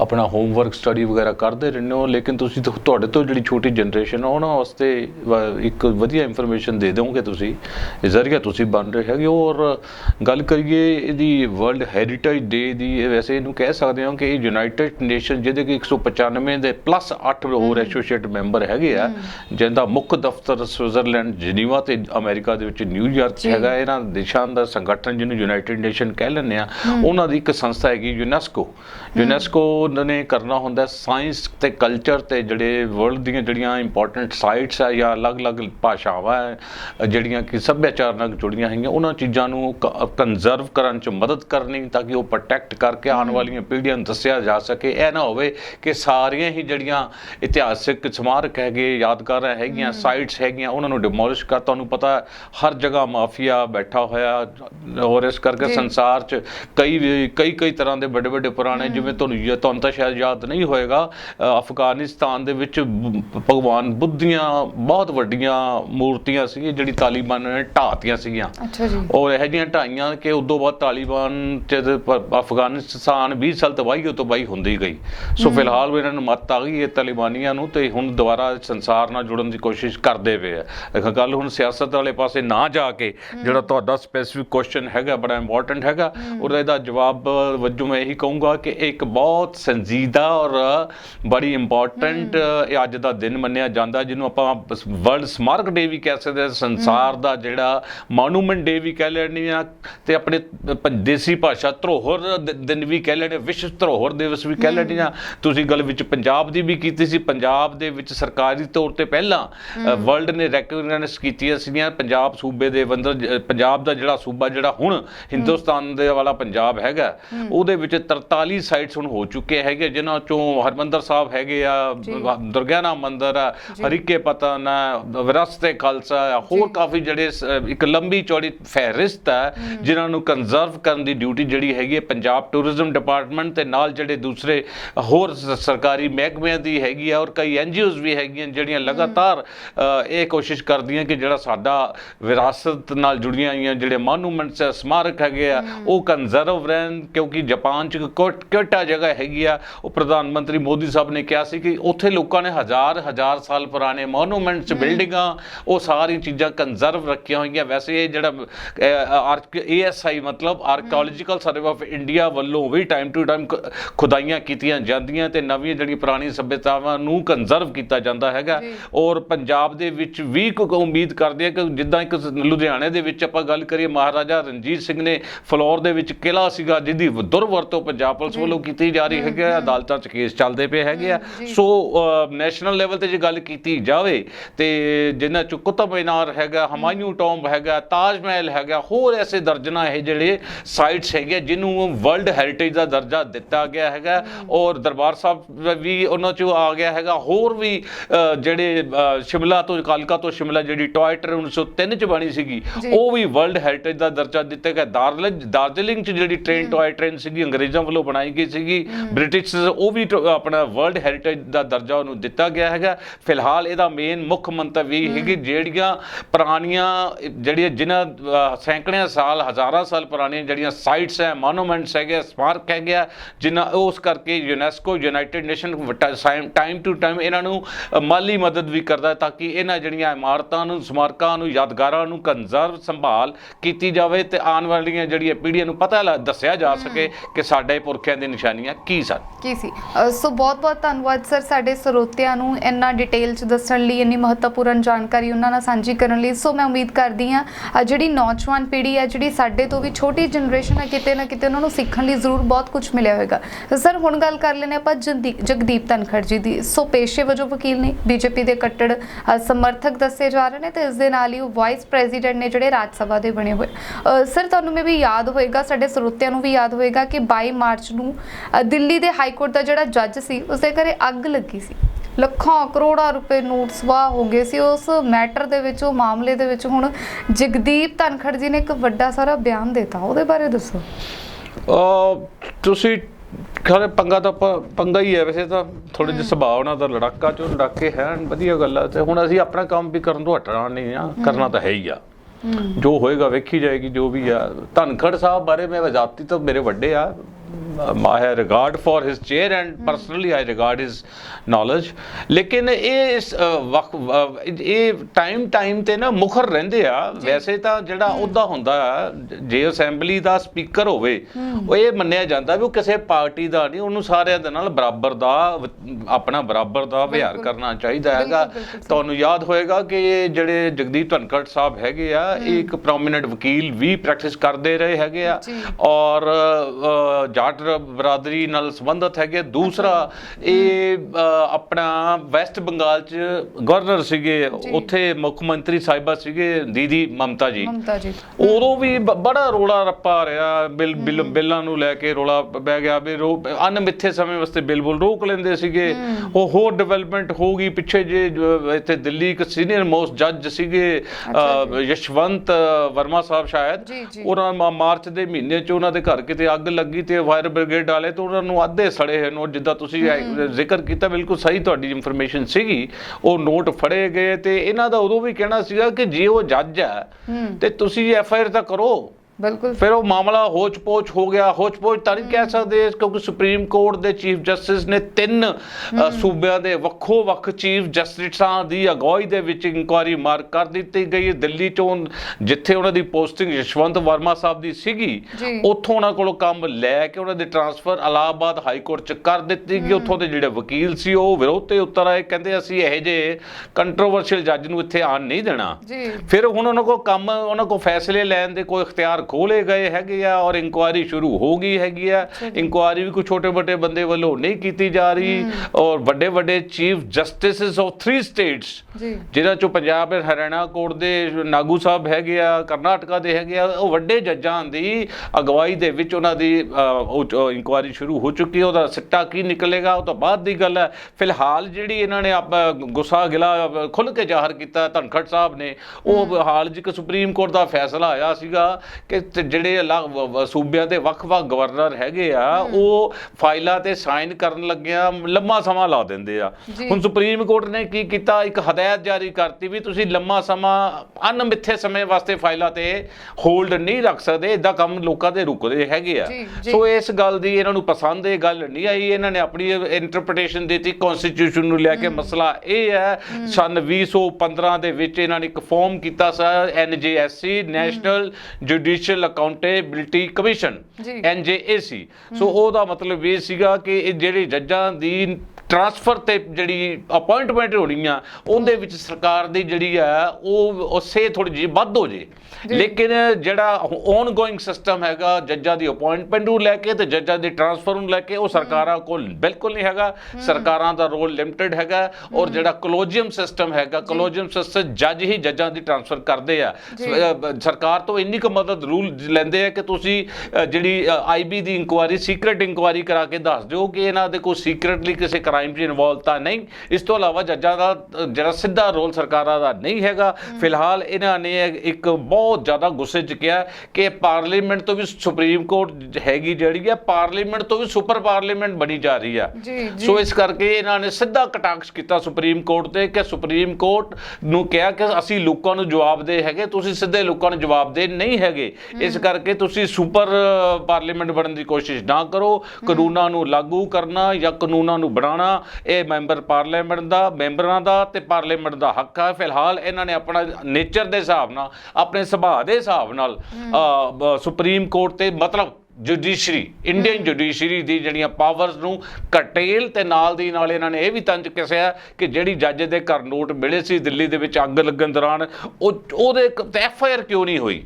ਆਪਣਾ ਹੋਮਵਰਕ ਸਟੱਡੀ ਵਗੈਰਾ ਕਰਦੇ ਰਹਿੰਦੇ ਹੋ ਲੇਕਿਨ ਤੁਸੀਂ ਤੁਹਾਡੇ ਤੋਂ ਜਿਹੜੀ ਛੋਟੀ ਜਨਰੇਸ਼ਨ ਆ ਉਹਨਾਂ ਵਾਸਤੇ ਇੱਕ ਵਧੀਆ ਇਨਫੋਰਮੇਸ਼ਨ ਦੇ ਦਿਓਗੇ ਤੁਸੀਂ। ਇਹ ਜ਼ਰੀਆ ਤੁਸੀਂ ਬਣ ਰਹੇ ਹੈਗੇ ਹੋ ਔਰ ਗੱਲ ਕਰੀਏ ਇਹਦੀ ਵਰਲਡ ਹੈਰੀਟੇਜ ਡੇ ਦੀ ਵੈਸੇ ਇਹਨੂੰ ਕਹਿ ਸਕਦੇ ਹਾਂ ਕਿ ਇਹ ਯੂਨਾਈਟਿਡ ਨੇਸ਼ਨ ਜਿਹਦੇ ਕਿ 195 ਦੇ ਪਲੱਸ 8 ਹੋਰ ਐਸੋਸੀਏਟ ਮੈਂਬਰ ਹੈਗੇ ਆ ਜਿਹਦਾ ਮੁੱਖ ਦਫ਼ਤਰ ਸਵਿਟਜ਼ਰਲੈਂਡ ਜਨੀਵਾ ਤੇ ਅਮਰੀਕਾ ਦੇ ਵਿੱਚ ਨਿਊਯਾਰਕ। ਹੈਗਾ। ਇਹਨਾਂ ਦੇਸ਼ਾਂ ਦਾ ਸੰਗਠਨ ਜਿਹਨੂੰ ਯੂਨਾਈਟਿਡ ਨੇਸ਼ਨ ਕਹਿ ਲੈਂਦੇ ਆ ਉਹਨਾਂ ਦੀ ਇੱਕ ਸੰਸਥਾ ਹੈਗੀ ਯੂਨੈਸਕੋ ਯੂਨੈਸਕੋ ਨੇ ਕਰਨਾ ਹੁੰਦਾ ਸਾਇੰਸ ਤੇ ਕਲਚਰ ਤੇ ਜਿਹੜੇ ਵਰਲਡ ਦੀਆਂ ਜਿਹੜੀਆਂ ਇੰਪੋਰਟੈਂਟ ਸਾਈਟਸ ਆ ਜਾਂ ਅਲੱਗ-ਅਲੱਗ ਭਾਸ਼ਾਵਾਂ ਹੈ ਜਿਹੜੀਆਂ ਕਿ ਸੱਭਿਆਚਾਰ ਨਾਲ ਜੁੜੀਆਂ ਹੈਗੀਆਂ ਉਹਨਾਂ ਚੀਜ਼ਾਂ ਨੂੰ ਕੰਜ਼ਰਵ ਕਰਨ ਚ ਮਦਦ ਕਰਨੀ ਤਾਂ ਕਿ ਉਹ ਪ੍ਰੋਟੈਕਟ ਕਰਕੇ ਆਉਣ ਵਾਲੀਆਂ ਪੀੜ੍ਹੀਆਂ ਨੂੰ ਦੱਸਿਆ ਜਾ ਸਕੇ। ਇਹ ਨਾ ਹੋਵੇ ਕਿ ਸਾਰੀਆਂ ਹੀ ਜਿਹੜੀਆਂ ਇਤਿਹਾਸਿਕ ਸਮਾਰਕ ਹੈਗੇ ਯਾਦਗਾਰਾਂ ਹੈਗੀਆਂ ਸਾਈਟਸ ਹੈਗੀਆਂ ਉਹਨਾਂ ਨੂੰ ਡਿਮੋਲਿਸ਼ ਕਰ ਤੁਹਾਨੂੰ ਪਤਾ ਹਰ ਜਗ੍ਹਾ ਮਾਫੀਆ ਬੈਠਾ ਹੋਇਆ ਔਰ ਇਸ ਕਰਕੇ। ਸੰਸਾਰ 'ਚ ਕਈ ਕਈ ਕਈ ਤਰ੍ਹਾਂ ਦੇ ਵੱਡੇ ਵੱਡੇ ਪੁਰਾਣੇ ਜਿਵੇਂ ਤੁਹਾਨੂੰ ਯਾ- ਤੁਹਾਨੂੰ ਤਾਂ ਸ਼ਾਇਦ ਯਾਦ ਨਹੀਂ ਹੋਏਗਾ ਅਫਗਾਨਿਸਤਾਨ ਦੇ ਵਿੱਚ ਭਗਵਾਨ ਬੁੱਧ ਦੀਆਂ ਬਹੁਤ ਵੱਡੀਆਂ ਮੂਰਤੀਆਂ ਸੀ ਜਿਹੜੀ ਤਾਲਿਬਾਨ ਨੇ ਢਾਤੀਆਂ ਸੀਗੀਆਂ। ਅੱਛਾ ਜੀ। ਔਰ ਇਹੋ ਜਿਹੀਆਂ ਢਾਈਆਂ ਕਿ ਉਦੋਂ ਬਾਅਦ ਤਾਲਿਬਾਨ ਤੇ ਅਫਗਾਨਿਸਤਾਨ 20 ਸਾਲ ਤਬਾਹੀ ਉਹ ਤਬਾਹੀ ਹੁੰਦੀ ਗਈ। ਸੋ ਫਿਲਹਾਲ ਵੀ ਇਹਨਾਂ ਨੂੰ ਮੱਤ ਆ ਗਈ ਹੈ ਤਾਲਿਬਾਨੀਆਂ ਨੂੰ ਤੇ ਹੁਣ ਦੁਬਾਰਾ ਸੰਸਾਰ ਨਾਲ ਜੁੜਨ ਦੀ ਕੋਸ਼ਿਸ਼ ਕਰਦੇ ਪਏ ਆ। ਇਹ ਗੱਲ ਹੁਣ ਸਿਆਸਤ ਵਾਲੇ ਪਾਸੇ ਨਾ ਜਾ ਕੇ ਜਿਹੜਾ ਤੁਹਾਡਾ ਸਪੈਸੀਫਿਕ ਕੁਐਸਚਨ ਹੈਗਾ ਬੜਾ ਇੰਪੋਰਟੈਂਟ ਹੈਗਾ ਉਹਦਾ ਇਹਦਾ ਜਵਾਬ ਵਜੋਂ ਮੈਂ ਇਹੀ ਕਹੂੰਗਾ ਕਿ ਇਹ ਇੱਕ ਬਹੁਤ ਸੰਜੀਦਾ ਔਰ ਬੜੀ ਇੰਪੋਰਟੈਂਟ ਅੱਜ ਦਾ ਦਿਨ ਮੰਨਿਆ ਜਾਂਦਾ ਜਿਹਨੂੰ ਆਪਾਂ ਵਰਲਡ ਸਮਾਰਕ ਡੇ ਵੀ ਕਹਿ ਸਕਦੇ ਹਾਂ ਸੰਸਾਰ ਦਾ ਜਿਹੜਾ ਮੋਨੂਮੈਂਟ ਡੇ ਵੀ ਕਹਿ ਲੈਣੀ ਆ ਤੇ ਆਪਣੇ ਦੇਸੀ ਭਾਸ਼ਾ ਧਰੋਹਰ ਦਿਨ ਵੀ ਕਹਿ ਲੈਣੇ ਵਿਸ਼ਵ ਧਰੋਹਰ ਦਿਵਸ ਵੀ ਕਹਿ ਲੈਣੀ ਆ ਤੁਸੀਂ ਗੱਲ ਵਿੱਚ ਪੰਜਾਬ ਦੀ ਵੀ ਕੀਤੀ ਸੀ ਪੰਜਾਬ ਦੇ ਵਿੱਚ ਸਰਕਾਰੀ ਤੌਰ ਤੇ ਪਹਿਲਾਂ ਵਰਲਡ ਨੇ ਰੈਕਗਨਾਈਜ਼ ਕੀਤੀਆਂ ਸੀਗੀਆਂ ਪੰਜਾਬ ਸੂਬੇ ਦੇ ਅੰਦਰ ਪੰਜਾਬ ਦਾ ਜਿਹੜਾ ਸੂਬਾ ਜਿਹੜਾ ਹੁਣ ਹਿੰਦੁਸਤਾਨ ਦੇ ਵਾਲਾ ਪੰਜਾਬ ਹੈਗਾ ਉਹਦੇ ਵਿੱਚ 43 ਸਾਈਟਸ ਹੁਣ ਹੋ ਚੁੱਕੇ ਹੈਗੇ ਜਿਨ੍ਹਾਂ ਚੋਂ ਹਰਮੰਦਰ ਸਾਹਿਬ ਹੈਗੇ ਆ ਦੁਰਗਿਆਨਾ ਮੰਦਿਰ ਆ ਹਰੀਕੇ ਪਤਨ ਆ ਵਿਰਾਸਤੇ ਖਾਲਸਾ ਹੋਰ ਕਾਫੀ ਜਿਹੜੇ ਇੱਕ ਲੰਬੀ ਚੌੜੀ ਫਹਿਰਿਸਤ ਹੈ। ਜਿਨ੍ਹਾਂ ਨੂੰ ਕੰਜ਼ਰਵ ਕਰਨ ਦੀ ਡਿਊਟੀ ਜਿਹੜੀ ਹੈਗੀ ਹੈ ਪੰਜਾਬ ਟੂਰਿਜ਼ਮ ਡਿਪਾਰਟਮੈਂਟ ਤੇ ਨਾਲ ਜਿਹੜੇ ਦੂਸਰੇ ਹੋਰ ਸਰਕਾਰੀ ਮਹਿਕਮਿਆਂ ਦੀ ਹੈਗੀ ਆ ਔਰ ਕਈ ਐਨਜੀਓਜ਼ ਵੀ ਹੈਗੀਆਂ ਜਿਹੜੀਆਂ ਲਗਾਤਾਰ ਇਹ ਕੋਸ਼ਿਸ਼ ਕਰਦੀਆਂ ਕਿ ਜਿਹੜਾ ਸਾਡਾ ਵਿਰਾਸਤ ਨਾਲ ਜੁੜੀਆਂ ਹੋਈਆਂ ਜਿਹੜੇ ਮੋਨੂਮੈਂਟਸ ਆ ਸਮਾਰਕ ਹੈਗੇ ਆ ਉਹ ਕੰਜ਼ਰਵ ਰਹਿਣ ਕਿਉਂਕਿ ਜਾਪਾਨ ਚ ਕੋਟ- ਕੋਟਾ ਜਗ੍ਹਾ ਹੈਗੀ ਆ। ਉਹ ਪ੍ਰਧਾਨ ਮੰਤਰੀ ਮੋਦੀ ਸਾਹਿਬ ਨੇ ਕਿਹਾ ਸੀ ਕਿ ਉੱਥੇ ਲੋਕਾਂ ਨੇ ਹਜ਼ਾਰ ਹਜ਼ਾਰ ਸਾਲ ਪੁਰਾਣੇ ਮੋਨੂਮੈਂਟਸ ਬਿਲਡਿੰਗਾਂ ਉਹ ਸਾਰੀ ਚੀਜ਼ਾਂ ਕੰਜ਼ਰਵ ਰੱਖੀਆਂ ਹੋਈਆਂ। ਵੈਸੇ ਇਹ ਜਿਹੜਾ ਏਐਸਆਈ ਮਤਲਬ ਆਰਕੀਓਲੋਜੀਕਲ ਸਰਵੇ ਆਫ ਇੰਡੀਆ ਵੱਲੋਂ ਵੀ ਟਾਈਮ ਟੂ ਟਾਈਮ ਖੁਦਾਈਆਂ ਕੀਤੀਆਂ ਜਾਂਦੀਆਂ ਤੇ ਨਵੀਆਂ ਜਿਹੜੀਆਂ ਪੁਰਾਣੀ ਸੱਭਿਅਤਾਵਾਂ ਨੂੰ ਕੰਜ਼ਰਵ ਕੀਤਾ ਜਾਂਦਾ ਹੈਗਾ। ਔਰ ਪੰਜਾਬ ਦੇ ਵਿੱਚ ਵੀ ਕੋਈ ਉਮੀਦ ਕਰਦੇ ਆ ਕਿ ਜਿੱਦਾਂ ਇੱਕ ਲੁਧਿਆਣੇ ਦੇ ਵਿੱਚ ਆਪਾਂ ਗੱਲ ਕਰੀਏ ਮਹਾਰਾਜਾ ਰਣਜੀਤ ਸਿੰਘ ਨੇ ਫਲੋਰ ਦੇ ਵਿੱਚ ਕਿਲਾ ਸੀਗਾ ਜਿਹਦੀ ਦੁਰਵਰਤੋਂ ਪੰਜਾਬ ਪੁਲਿਸ ਵੱਲੋਂ ਕੀਤੀ ਜਾ ਰਹੀ ਹੈਗੀ ਆ ਅਦਾਲਤਾਂ 'ਚ ਕੇਸ ਚੱਲਦੇ ਪਏ ਹੈਗੇ ਆ। ਸੋ ਨੈਸ਼ਨਲ ਲੈਵਲ ਤੇ ਜੇ ਗੱਲ ਕੀਤੀ ਜਾਵੇ ਤੇ ਜਿਨ੍ਹਾਂ ਚ ਕੁਤਬ ਮੀਨਾਰ ਹੈਗਾ ਹਮਾਯੂ ਟੌਂਬ ਹੈਗਾ ਤਾਜ ਮਹਿਲ ਹੈਗਾ ਹੋਰ ਐਸੇ ਦਰਜਨਾ ਇਹ ਜਿਹੜੇ ਸਾਈਟਸ ਹੈਗੇ ਜਿਹਨੂੰ ਵਰਲਡ ਹੈਰੀਟੇਜ ਦਾ ਦਰਜਾ ਦਿੱਤਾ ਗਿਆ ਹੈਗਾ। ਔਰ ਦਰਬਾਰ ਸਾਹਿਬ ਵੀ ਉਹਨਾਂ ਚੋਂ ਆ ਗਿਆ ਹੈਗਾ। ਹੋਰ ਵੀ ਜਿਹੜੇ ਸ਼ਿਮਲਾ ਤੋਂ ਕਾਲਕਾ ਤੋਂ ਸ਼ਿਮਲਾ ਜਿਹੜੀ ਟੋਏ ਟ੍ਰੇਨ 1903 ਚ ਬਣੀ ਸੀਗੀ। ਉਹ ਵੀ ਵਰਲਡ ਹੈਰੀਟੇਜ ਦਾ ਦਰਜਾ ਦਿੱਤਾ ਗਿਆ। ਦਾਰਜਲਿੰਗ ਚ ਜਿਹੜੀ ਟ੍ਰੇਨ ਟੋਏ ਟ੍ਰੇਨ ਸੀਗੀ ਅੰਗਰੇਜ਼ਾਂ ਵੱਲੋਂ ਬਣਾਈ ਗਈ ਸੀਗੀ। ਬ੍ਰਿਟਿਸ਼ ਉਹ ਵੀ ਆਪਣਾ ਵਰਲਡ ਹੈਰੀਟੇਜ ਦਾ ਦਰਜਾ ਉਹਨੂੰ ਦਿੱਤਾ ਗਿਆ ਹੈਗਾ। ਫਿਲਹਾਲ ਇਹਦਾ ਮੇਨ ਮੁੱਖ ਮੰਤਵ ਇਹ ਹੈ ਕਿ ਜਿਹੜੀਆਂ ਪੁਰਾਣੀਆਂ ਜਿਹੜੀਆਂ ਜਿਨ੍ਹਾਂ ਸੈਂਕੜਿਆਂ ਸਾਲ ਹਜ਼ਾਰਾਂ ਸਾਲ ਪੁਰਾਣੀਆਂ ਜਿਹੜੀਆਂ ਸਾਈਟਸ ਹੈ ਮੋਨੂਮੈਂਟਸ ਹੈਗੇ ਸਮਾਰਕ ਹੈਗੇ ਜਿਨ੍ਹਾਂ ਉਸ ਕਰਕੇ UNESCO united nation time to time ਇਹਨਾਂ ਨੂੰ ਮਾਲੀ ਮਦਦ ਵੀ ਕਰਦਾ ਤਾਂ ਕਿ ਇਹਨਾਂ ਜਿਹੜੀਆਂ ਇਮਾਰਤਾਂ ਨੂੰ ਸਮਾਰਕਾਂ ਨੂੰ ਯਾਦਗਾਰਾਂ ਨੂੰ ਕੰਜ਼ਰਵ ਸੰਭਾਲ ਕੀਤੀ ਜਾਵੇ ਤੇ ਆਉਣ ਵਾਲੀਆਂ ਜਿਹੜੀਆਂ ਪੀੜ੍ਹੀਆਂ ਨੂੰ ਪਤਾ ਦੱਸਿਆ ਜਾ ਸਕੇ ਕਿ ਸਾਡੇ ਪੁਰਖਿਆਂ ਦੀ ਨਿਸ਼ਾਨੀਆਂ ਕੀ ਸਨ ਕੀ ਸੀ? ਸੋ ਬਹੁਤ ਬਹੁਤ ਧੰਨਵਾਦ ਸਰ ਸਾਡੇ ਸਰੋਤਿਆਂ ਨੂੰ ਇੰਨਾ ਡਿਟੇਲ ਚ ਦੱਸਣ ਲਈ, ਇੰਨੀ ਮਹੱਤਵਪੂਰਨ ਜਾਣਕਾਰੀ ਉਹਨਾਂ ਨਾਲ ਸਾਂਝੀ ਕਰਨ ਲਈ। ਸੋ ਮੈਂ ਉਮੀਦ ਕਰਦੀ ਹਾਂ ਜਿਹੜੀ ਨੌਜਵਾਨ ਪੀੜ੍ਹੀ ਹੈ, ਜਿਹੜੀ ਸਾਡੇ ਤੋਂ ਵੀ ਛੋਟੀ ਜਨਰੇਸ਼ਨ ਹੈ, ਕਿਤੇ ਨਾ ਕਿਤੇ ਉਹਨਾਂ ਨੂੰ ਸਿੱਖਣ ਲਈ ਜ਼ਰੂਰ ਬਹੁਤ ਕੁਝ ਮਿਲਿਆ ਹੋਵੇਗਾ। ਸਰ, ਹੁਣ ਗੱਲ ਕਰ ਲੈਂਦੇ ਆਪਾਂ ਜਗਦੀ- ਜਗਦੀਪ ਧਨਖੜ ਜੀ ਦੀ। ਸੋ ਪੇਸ਼ੇ ਵਜੋਂ ਵਕੀਲ ਨੇ ਬੀਜੇਪੀ ਦੇ ਕੱਟੜ ਸਮਰਥਕ ਦੱਸੇ ਜਾ ਰਹੇ ਨੇ ਤੇ ਇਸ ਦੇ ਨਾਲ ਹੀ ਉਹ ਵਾਈਸ ਪ੍ਰੈਜ਼ੀਡੈਂਟ ਨੇ ਜਿਹੜੇ ਰਾਜ ਸਭਾ ਦੇ ਬਣੇ ਹੋਏ। ਸਰ, ਤੁਹਾਨੂੰ ਮੇ ਵੀ ਯਾਦ ਹੋਏਗਾ, ਸਾਡੇ ਸਰੋਤਿਆਂ ਨੂੰ ਵੀ ਯਾਦ ਹੋਏਗਾ ਕਿ 22 ਮਾਰਚ ਨੂੰ ਦਿੱਲੀ ਦਿੱਲੀ ਦੇ ਹਾਈ ਕੋਰਟ ਦਾ ਜਿਹੜਾ ਜੱਜ ਸੀ ਉਸਦੇ ਘਰੇ ਅੱਗ ਲੱਗੀ ਸੀ। ਲੱਖਾਂ ਕਰੋੜਾਂ ਰੁਪਏ ਨੋਟ ਸਵਾਹ ਹੋ ਗਏ ਸੀ। ਉਸ ਮੈਟਰ ਦੇ ਵਿੱਚ ਉਹ ਮਾਮਲੇ ਦੇ ਵਿੱਚ ਹੁਣ ਜਗਦੀਪ ਧਨਖੜ ਜੀ ਨੇ ਇੱਕ ਵੱਡਾ ਸਾਰਾ ਬਿਆਨ ਦਿੱਤਾ। ਉਹਦੇ ਬਾਰੇ ਦੱਸੋ। ਤੁਸੀਂ ਖਰੇ ਪੰਗਾ ਤਾਂ ਪੰਗਾ ਹੀ ਹੈ ਵੈਸੇ ਤਾਂ। ਥੋੜੇ ਜਿਹੇ ਸੁਭਾਅ ਉਹਨਾਂ ਦਾ ਲੜਾਕਾ ਚੋਂ ਲੜਾਕੇ ਹੈ ਵਧੀਆ ਗੱਲ ਆ। ਤੇ ਹੁਣ ਅਸੀਂ ਆਪਣਾ ਕੰਮ ਵੀ ਕਰਨ ਤੋਂ ਹਟਣਾ ਨਹੀਂ ਆ ਕਰਨਾ ਤਾਂ ਹੈ ਹੀ ਆ। ਜੋ ਹੋਏਗਾ ਵੇਖੀ ਜਾਏਗੀ ਜੋ ਵੀ ਆ। ਧਨਖੜ ਸਾਹਿਬ ਬਾਰੇ ਮੈਂ ਵਜ਼ਾਤੀ ਤਾਂ ਮੇਰੇ ਵੱਡੇ ਆ। I have regard for his chair and personally I regard his knowledge. ਲੇਕਿਨ ਇਹ ਇਸ ਅ, ਵਕ ਅ, ਇਹ ਟਾਈਮ ਟਾਈਮ ਤੇ ਨਾ ਮੁਖਰ ਰਹਿੰਦੇ ਆ ਵੈਸੇ ਤਾਂ ਜਿਹੜਾ ਉਹਦਾ ਹੁੰਦਾ ਜੇ ਅਸੈਂਬਲੀ ਦਾ ਸਪੀਕਰ ਹੋਵੇ ਉਹ ਇਹ ਮੰਨਿਆ ਜਾਂਦਾ ਵੀ ਉਹ ਕਿਸੇ ਪਾਰਟੀ ਦਾ ਨਹੀਂ ਉਹਨੂੰ ਸਾਰਿਆਂ ਦੇ ਨਾਲ ਬਰਾਬਰ ਦਾ ਆਪਣਾ ਬਰਾਬਰ ਦਾ ਵਿਹਾਰ ਕਰਨਾ ਚਾਹੀਦਾ ਹੈਗਾ। ਤੁਹਾਨੂੰ ਯਾਦ ਹੋਏਗਾ ਕਿ ਜਿਹੜੇ ਜਗਦੀਪ ਧਨਖੜ ਸਾਹਿਬ ਹੈਗੇ ਆ ਇਹ ਇੱਕ ਪ੍ਰੋਮਿਨੈਂਟ ਵਕੀਲ ਵੀ ਪ੍ਰੈਕਟਿਸ ਕਰਦੇ ਰਹੇ ਹੈਗੇ ਆ। ਔਰ ਜਾਟ ਬਰਾਦਰੀ ਨਾਲ ਸੰਬੰਧਿਤ ਹੈਗੇ। ਦੂਸਰਾ ਇਹ ਆਪਣਾ ਵੈਸਟ ਬੰਗਾਲ ਚ ਗਵਰਨਰ ਸੀਗੇ ਉੱਥੇ ਮੁੱਖ ਮੰਤਰੀ ਸਾਹਿਬਾ ਸੀਗੇ ਦੀਦੀ ਮਮਤਾ ਜੀ। ਮਮਤਾ ਜੀ। ਉਦੋਂ ਵੀ ਬੜਾ ਰੋਲਾ ਰੱਪਾ ਰਿਹਾ ਬਿੱਲ ਬਿੱਲ ਨੂੰ ਲੈ ਕੇ ਰੋਲਾ ਬਹਿ ਗਿਆ ਵੀ ਅਨਮਿੱਥੇ ਸਮੇਂ ਵਾਸਤੇ ਬਿੱਲ ਬੁਲ ਰੋਕ ਲੈਂਦੇ ਸੀਗੇ। ਉਹ ਹੋਰ ਡਿਵੈਲਪਮੈਂਟ ਹੋ ਗਈ। ਪਿੱਛੇ ਜੇ ਇੱਥੇ ਦਿੱਲੀ ਇੱਕ ਸੀਨੀਅਰ ਮੋਸਟ ਜੱਜ ਸੀਗੇ ਯਸ਼ਵੰਤ ਵਰਮਾ ਸਾਹਿਬ ਸ਼ਾਇਦ। ਉਹਨਾਂ ਮਾਰਚ ਦੇ ਮਹੀਨੇ ਚ ਉਹਨਾਂ ਦੇ ਘਰ ਕਿਤੇ ਅੱਗ ਲੱਗੀ ਤੇ ਫਾਇਰ ਬ੍ਰਿਗੇਡ ਵਾਲੇ ਤੇ ਉਹਨਾਂ ਨੂੰ ਅੱਧੇ ਸੜੇ ਹੋਏ ਨੋਟ ਜਿੱਦਾਂ ਤੁਸੀਂ ਜ਼ਿਕਰ ਕੀਤਾ ਬਿਲਕੁਲ ਸਹੀ ਤੁਹਾਡੀ ਇਨਫੋਰਮੇਸ਼ਨ ਸੀਗੀ। ਉਹ ਨੋਟ ਫੜੇ ਗਏ ਤੇ ਇਹਨਾਂ ਦਾ ਉਦੋਂ ਵੀ ਕਹਿਣਾ ਸੀਗਾ ਕਿ ਜੇ ਉਹ ਜੱਜ ਹੈ ਤੇ ਤੁਸੀਂ ਐਫ ਆਈ ਆਰ ਤਾਂ ਕਰੋ। ਬਿਲਕੁਲ। ਫਿਰ ਉਹ ਮਾਮਲਾ ਹੋਚ-ਪੋਚ ਹੋ ਗਿਆ। ਹੋਚ-ਪੋਚ ਤਾਂ ਨਹੀਂ ਕਹਿ ਸਕਦੇ ਕਿਉਂਕਿ ਸੁਪਰੀਮ ਕੋਰਟ ਦੇ ਚੀਫ ਜਸਟਿਸ ਨੇ ਤਿੰਨ ਸੂਬਿਆਂ ਦੇ ਵੱਖੋ-ਵੱਖ ਚੀਫ ਜਸਟਿਸਾਂ ਦੀ ਅਗਵਾਈ ਦੇ ਵਿੱਚ ਇਨਕੁਆਰੀ ਮਾਰਕ ਕਰ ਦਿੱਤੀ ਗਈ। ਦਿੱਲੀ ਚੋਂ ਜਿੱਥੇ ਉਹਨਾਂ ਦੀ ਪੋਸਟਿੰਗ ਯਸ਼ਵੰਤ ਵਰਮਾ ਸਾਹਿਬ ਦੀ ਸੀਗੀ ਜੀ। ਉੱਥੋਂ ਉਹਨਾਂ ਕੋਲੋਂ ਕੰਮ ਲੈ ਕੇ ਉਹਨਾਂ ਦੇ ਟਰਾਂਸਫਰ ਇਲਾਹਾਬਾਦ ਹਾਈ ਕੋਰਟ ਚ ਕਰ ਦਿੱਤੀ ਗਈ। ਉੱਥੋਂ ਦੇ ਜਿਹੜੇ ਵਕੀਲ ਸੀ ਉਹ ਵਿਰੋਧ ਤੇ ਉਤਰ ਆਏ। ਕਹਿੰਦੇ ਅਸੀਂ ਇਹੋ ਜਿਹੇ ਕੰਟਰੋਵਰਸ਼ੀਅਲ ਜੱਜ ਨੂੰ ਇੱਥੇ ਆਣ ਨਹੀਂ ਦੇਣਾ। ਜੀ। ਫਿਰ ਹੁਣ ਉਹਨਾਂ ਕੋਲ ਕੰਮ ਉਹਨਾਂ ਕੋਲ ਫੈਸਲੇ ਲੈਣ ਦੇ ਕੋਈ ਇਖਤਿਆਰ ਖੋਲੇ ਗਏ ਹੈਗੇ ਆ ਔਰ ਇਨਕੁਆਇਰੀ ਸ਼ੁਰੂ ਹੋ ਗਈ ਹੈਗੀ ਆ। ਇਨਕੁਆਇਰੀ ਵੀ ਕੋਈ ਛੋਟੇ ਵੱਡੇ ਬੰਦੇ ਵੱਲੋਂ ਨਹੀਂ ਕੀਤੀ ਜਾ ਰਹੀ ਔਰ ਵੱਡੇ ਵੱਡੇ ਚੀਫ ਜਸਟਿਸਸ ਆਫ 3 ਸਟੇਟਸ ਜੀ। ਜਿਹਨਾਂ ਚੋਂ ਪੰਜਾਬ ਤੇ ਹਰਿਆਣਾ ਕੋਰਟ ਦੇ ਨਾਗੂ ਸਾਹਿਬ ਹੈਗੇ ਆ ਕਰਨਾਟਕਾ ਦੇ ਹੈਗੇ ਆ ਉਹ ਵੱਡੇ ਜੱਜਾਂ ਦੀ ਅਗਵਾਈ ਦੇ ਵਿੱਚ ਉਹਨਾਂ ਦੀ ਇਨਕੁਆਇਰੀ ਸ਼ੁਰੂ ਹੋ ਚੁੱਕੀ ਹੈ। ਉਹਦਾ ਸਿੱਟਾ ਕੀ ਨਿਕਲੇਗਾ ਉਹ ਤਾਂ ਬਾਅਦ ਦੀ ਗੱਲ ਹੈ। ਫਿਲਹਾਲ ਜਿਹੜੀ ਇਹਨਾਂ ਨੇ ਆਪ ਗੁੱਸਾ ਗਿਲਾ ਖੁੱਲ ਕੇ ਜ਼ਾਹਰ ਕੀਤਾ ਧਨਖੜ ਸਾਹਿਬ ਨੇ ਉਹ ਹਾਲ ਜਿਕ ਸੁਪਰੀਮ ਕੋਰਟ ਦਾ ਫੈਸਲਾ ਆਇਆ ਸੀਗਾ ਕਿ ਤੇ ਜਿਹੜੇ ਅਲੱਗ ਸੂਬਿਆਂ ਦੇ ਵੱਖ-ਵੱਖ ਗਵਰਨਰ ਹੈਗੇ ਆ ਉਹ ਫਾਈਲਾਂ ਤੇ ਸਾਈਨ ਕਰਨ ਲੱਗਿਆਂ ਲੰਮਾ ਸਮਾਂ ਲਾ ਦਿੰਦੇ ਆ। ਹੁਣ ਸੁਪਰੀਮ ਕੋਰਟ ਨੇ ਕੀ ਕੀਤਾ? ਇੱਕ ਹਦਾਇਤ ਜਾਰੀ ਕਰਤੀ ਵੀ ਤੁਸੀਂ ਲੰਮਾ ਸਮਾਂ ਅਣਮਿੱਥੇ ਸਮੇਂ ਵਾਸਤੇ ਫਾਈਲਾਂ ਤੇ ਹੋਲਡ ਨਹੀਂ ਰੱਖ ਸਕਦੇ ਇਦਾਂ ਕੰਮ ਲੋਕਾਂ ਦੇ ਰੁਕਦੇ ਹੈਗੇ ਆ। ਸੋ ਇਸ ਗੱਲ ਦੀ ਇਹਨਾਂ ਨੂੰ ਪਸੰਦ ਇਹ ਗੱਲ ਨਹੀਂ ਆਈ। ਇਹਨਾਂ ਨੇ ਆਪਣੀ ਇੰਟਰਪ੍ਰੀਟੇਸ਼ਨ ਦਿੱਤੀ ਕਨਸਟੀਟਿਊਸ਼ਨ ਨੂੰ ਲੈ ਕੇ ਮਸਲਾ ਇਹ ਹੈ ਸਨ 2015 ਦੇ ਵਿੱਚ ਇਹਨਾਂ ਨੇ ਇੱਕ ਫਾਰਮ ਕੀਤਾ ਸੀ NJAC national judicial accountability commission ਜੀ। ਐਨਜੇਏਸੀ ਸੋ ਉਹਦਾ ਮਤਲਬ ਇਹ ਸੀਗਾ ਕਿ ਇਹ ਜਿਹੜੇ ਜੱਜਾਂ ਦੀ ਟ੍ਰਾਂਸਫਰ ਤੇ ਜਿਹੜੀ ਅਪਾਇੰਟਮੈਂਟ ਹੋਣੀ ਆ ਉਹਦੇ ਵਿੱਚ ਸਰਕਾਰ ਦੀ ਜਿਹੜੀ ਆ ਉਹ ਉਸੇ ਥੋੜੀ ਜਿਹੀ ਵੱਧ ਹੋ ਜੇ। ਲੇਕਿਨ ਜਿਹੜਾ ਔਨ ਗੋਇੰਗ ਸਿਸਟਮ ਹੈਗਾ ਜੱਜਾਂ ਦੀ ਅਪਾਇੰਟਮੈਂਟ ਨੂੰ ਲੈ ਕੇ ਤੇ ਜੱਜਾਂ ਦੀ ਟ੍ਰਾਂਸਫਰ ਨੂੰ ਲੈ ਕੇ ਉਹ ਸਰਕਾਰਾਂ ਕੋਲ ਬਿਲਕੁਲ ਨਹੀਂ ਹੈਗਾ। ਸਰਕਾਰਾਂ ਦਾ ਰੋਲ ਲਿਮਟਿਡ ਹੈਗਾ ਔਰ ਜਿਹੜਾ ਕਲੋਜੀਅਮ ਸਿਸਟਮ ਹੈਗਾ ਕਲੋਜੀਅਮ ਸਿਸਟਮ ਜੱਜ ਹੀ ਜੱਜਾਂ ਦੀ ਟ੍ਰਾਂਸਫਰ ਕਰਦੇ ਆ। ਸਰਕਾਰ ਤੋਂ ਇੰਨੀ ਕੁ ਮਦਦ ਰੂਲ ਲੈਂਦੇ ਆ ਕਿ ਤੁਸੀਂ ਜਿਹੜੀ ਆਈਬੀ ਦੀ ਇਨਕੁਆਇਰੀ ਸੀਕ੍ਰੀਟ ਇਨਕੁਆਇਰੀ ਕਰਾ ਕੇ ਦੱਸ ਦਿਓ ਕਿ ਇਹਨਾਂ ਦੇ ਕੋਈ ਸੀਕ੍ਰੀਟਲੀ ਕਿਸੇ ਕ੍ਰਾਈਮ 'ਚ ਇਨਵੋਲਵ ਤਾਂ ਨਹੀਂ। ਇਸ ਤੋਂ ਇਲਾਵਾ ਜੱਜਾਂ ਦਾ ਜਿਹੜਾ ਸਿੱਧਾ ਰੋਲ ਸਰਕਾਰਾਂ ਦਾ ਨਹੀਂ ਹੈਗਾ। ਫਿਲਹਾਲ ਇਹਨਾਂ ਨੇ ਇੱਕ ਬਹੁਤ ਜ਼ਿਆਦਾ ਗੁੱਸੇ 'ਚ ਕਿਹਾ ਕਿ ਪਾਰਲੀਮੈਂਟ ਤੋਂ ਵੀ ਸੁਪਰੀਮ ਕੋਰਟ ਹੈਗੀ ਜਿਹੜੀ ਆ ਪਾਰਲੀਮੈਂਟ ਤੋਂ ਵੀ ਸੁਪਰ ਪਾਰਲੀਮੈਂਟ ਬਣੀ ਜਾ ਰਹੀ ਆ। ਸੋ ਇਸ ਕਰਕੇ ਇਹਨਾਂ ਨੇ ਸਿੱਧਾ ਕਟਾਕਸ਼ ਕੀਤਾ ਸੁਪਰੀਮ ਕੋਰਟ ਤੇ ਕਿ ਸੁਪਰੀਮ ਕੋਰਟ ਨੂੰ ਕਿਹਾ ਕਿ ਅਸੀਂ ਲੋਕਾਂ ਨੂੰ ਜਵਾਬਦੇਹ ਹੈਗੇ ਤੁਸੀਂ ਸਿੱਧੇ ਲੋਕਾਂ ਨੂੰ ਜਵਾਬਦੇਹ ਨਹੀਂ ਹੈਗੇ। ਇਸ ਕਰਕੇ ਤੁਸੀਂ ਸੁਪਰ ਪਾਰਲੀਮੈਂਟ ਬਣਨ ਦੀ ਕੋਸ਼ਿਸ਼ ਨਾ ਕਰੋ। ਕਾਨੂੰਨਾਂ ਨੂੰ ਲਾਗੂ ਕਰਨਾ ਜਾਂ ਕਾਨੂੰਨਾਂ ਨੂੰ ਬਣਾਉਣਾ ਇਹ ਮੈਂਬਰ ਪਾਰਲੀਮੈਂਟ ਦਾ ਮੈਂਬਰਾਂ ਦਾ ਤੇ ਪਾਰਲੀਮੈਂਟ ਦਾ ਹੱਕ ਹੈ ਫਿਲਹਾਲ ਇਹਨਾਂ ਨੇ ਆਪਣਾ ਨੇਚਰ ਦੇ ਹਿਸਾਬ ਨਾਲ ਆਪਣੇ ਸੁਭਾਅ ਦੇ ਹਿਸਾਬ ਨਾਲ ਸੁਪਰੀਮ ਕੋਰਟ ਤੇ ਮਤਲਬ ਜੁਡੀਸ਼ਰੀ ਇੰਡੀਅਨ ਜੁਡੀਸ਼ਰੀ ਦੀ ਜਿਹੜੀਆਂ ਪਾਵਰਸ ਨੂੰ ਕਟੇਲ ਤੇ ਨਾਲ ਦੀ ਨਾਲ ਇਹਨਾਂ ਨੇ ਇਹ ਵੀ ਤੰਜ ਕਿਸਿਆ ਕਿ ਜਿਹੜੀ ਜੱਜ ਦੇ ਘਰ ਨੋਟ ਮਿਲੇ ਸੀ ਦਿੱਲੀ ਦੇ ਵਿੱਚ ਅੱਗ ਲੱਗਣ ਦੌਰਾਨ ਉਹ ਉਹਦੇ ਤੇ ਐਫ ਆਈ ਆਰ ਕਿਉਂ ਨਹੀਂ ਹੋਈ?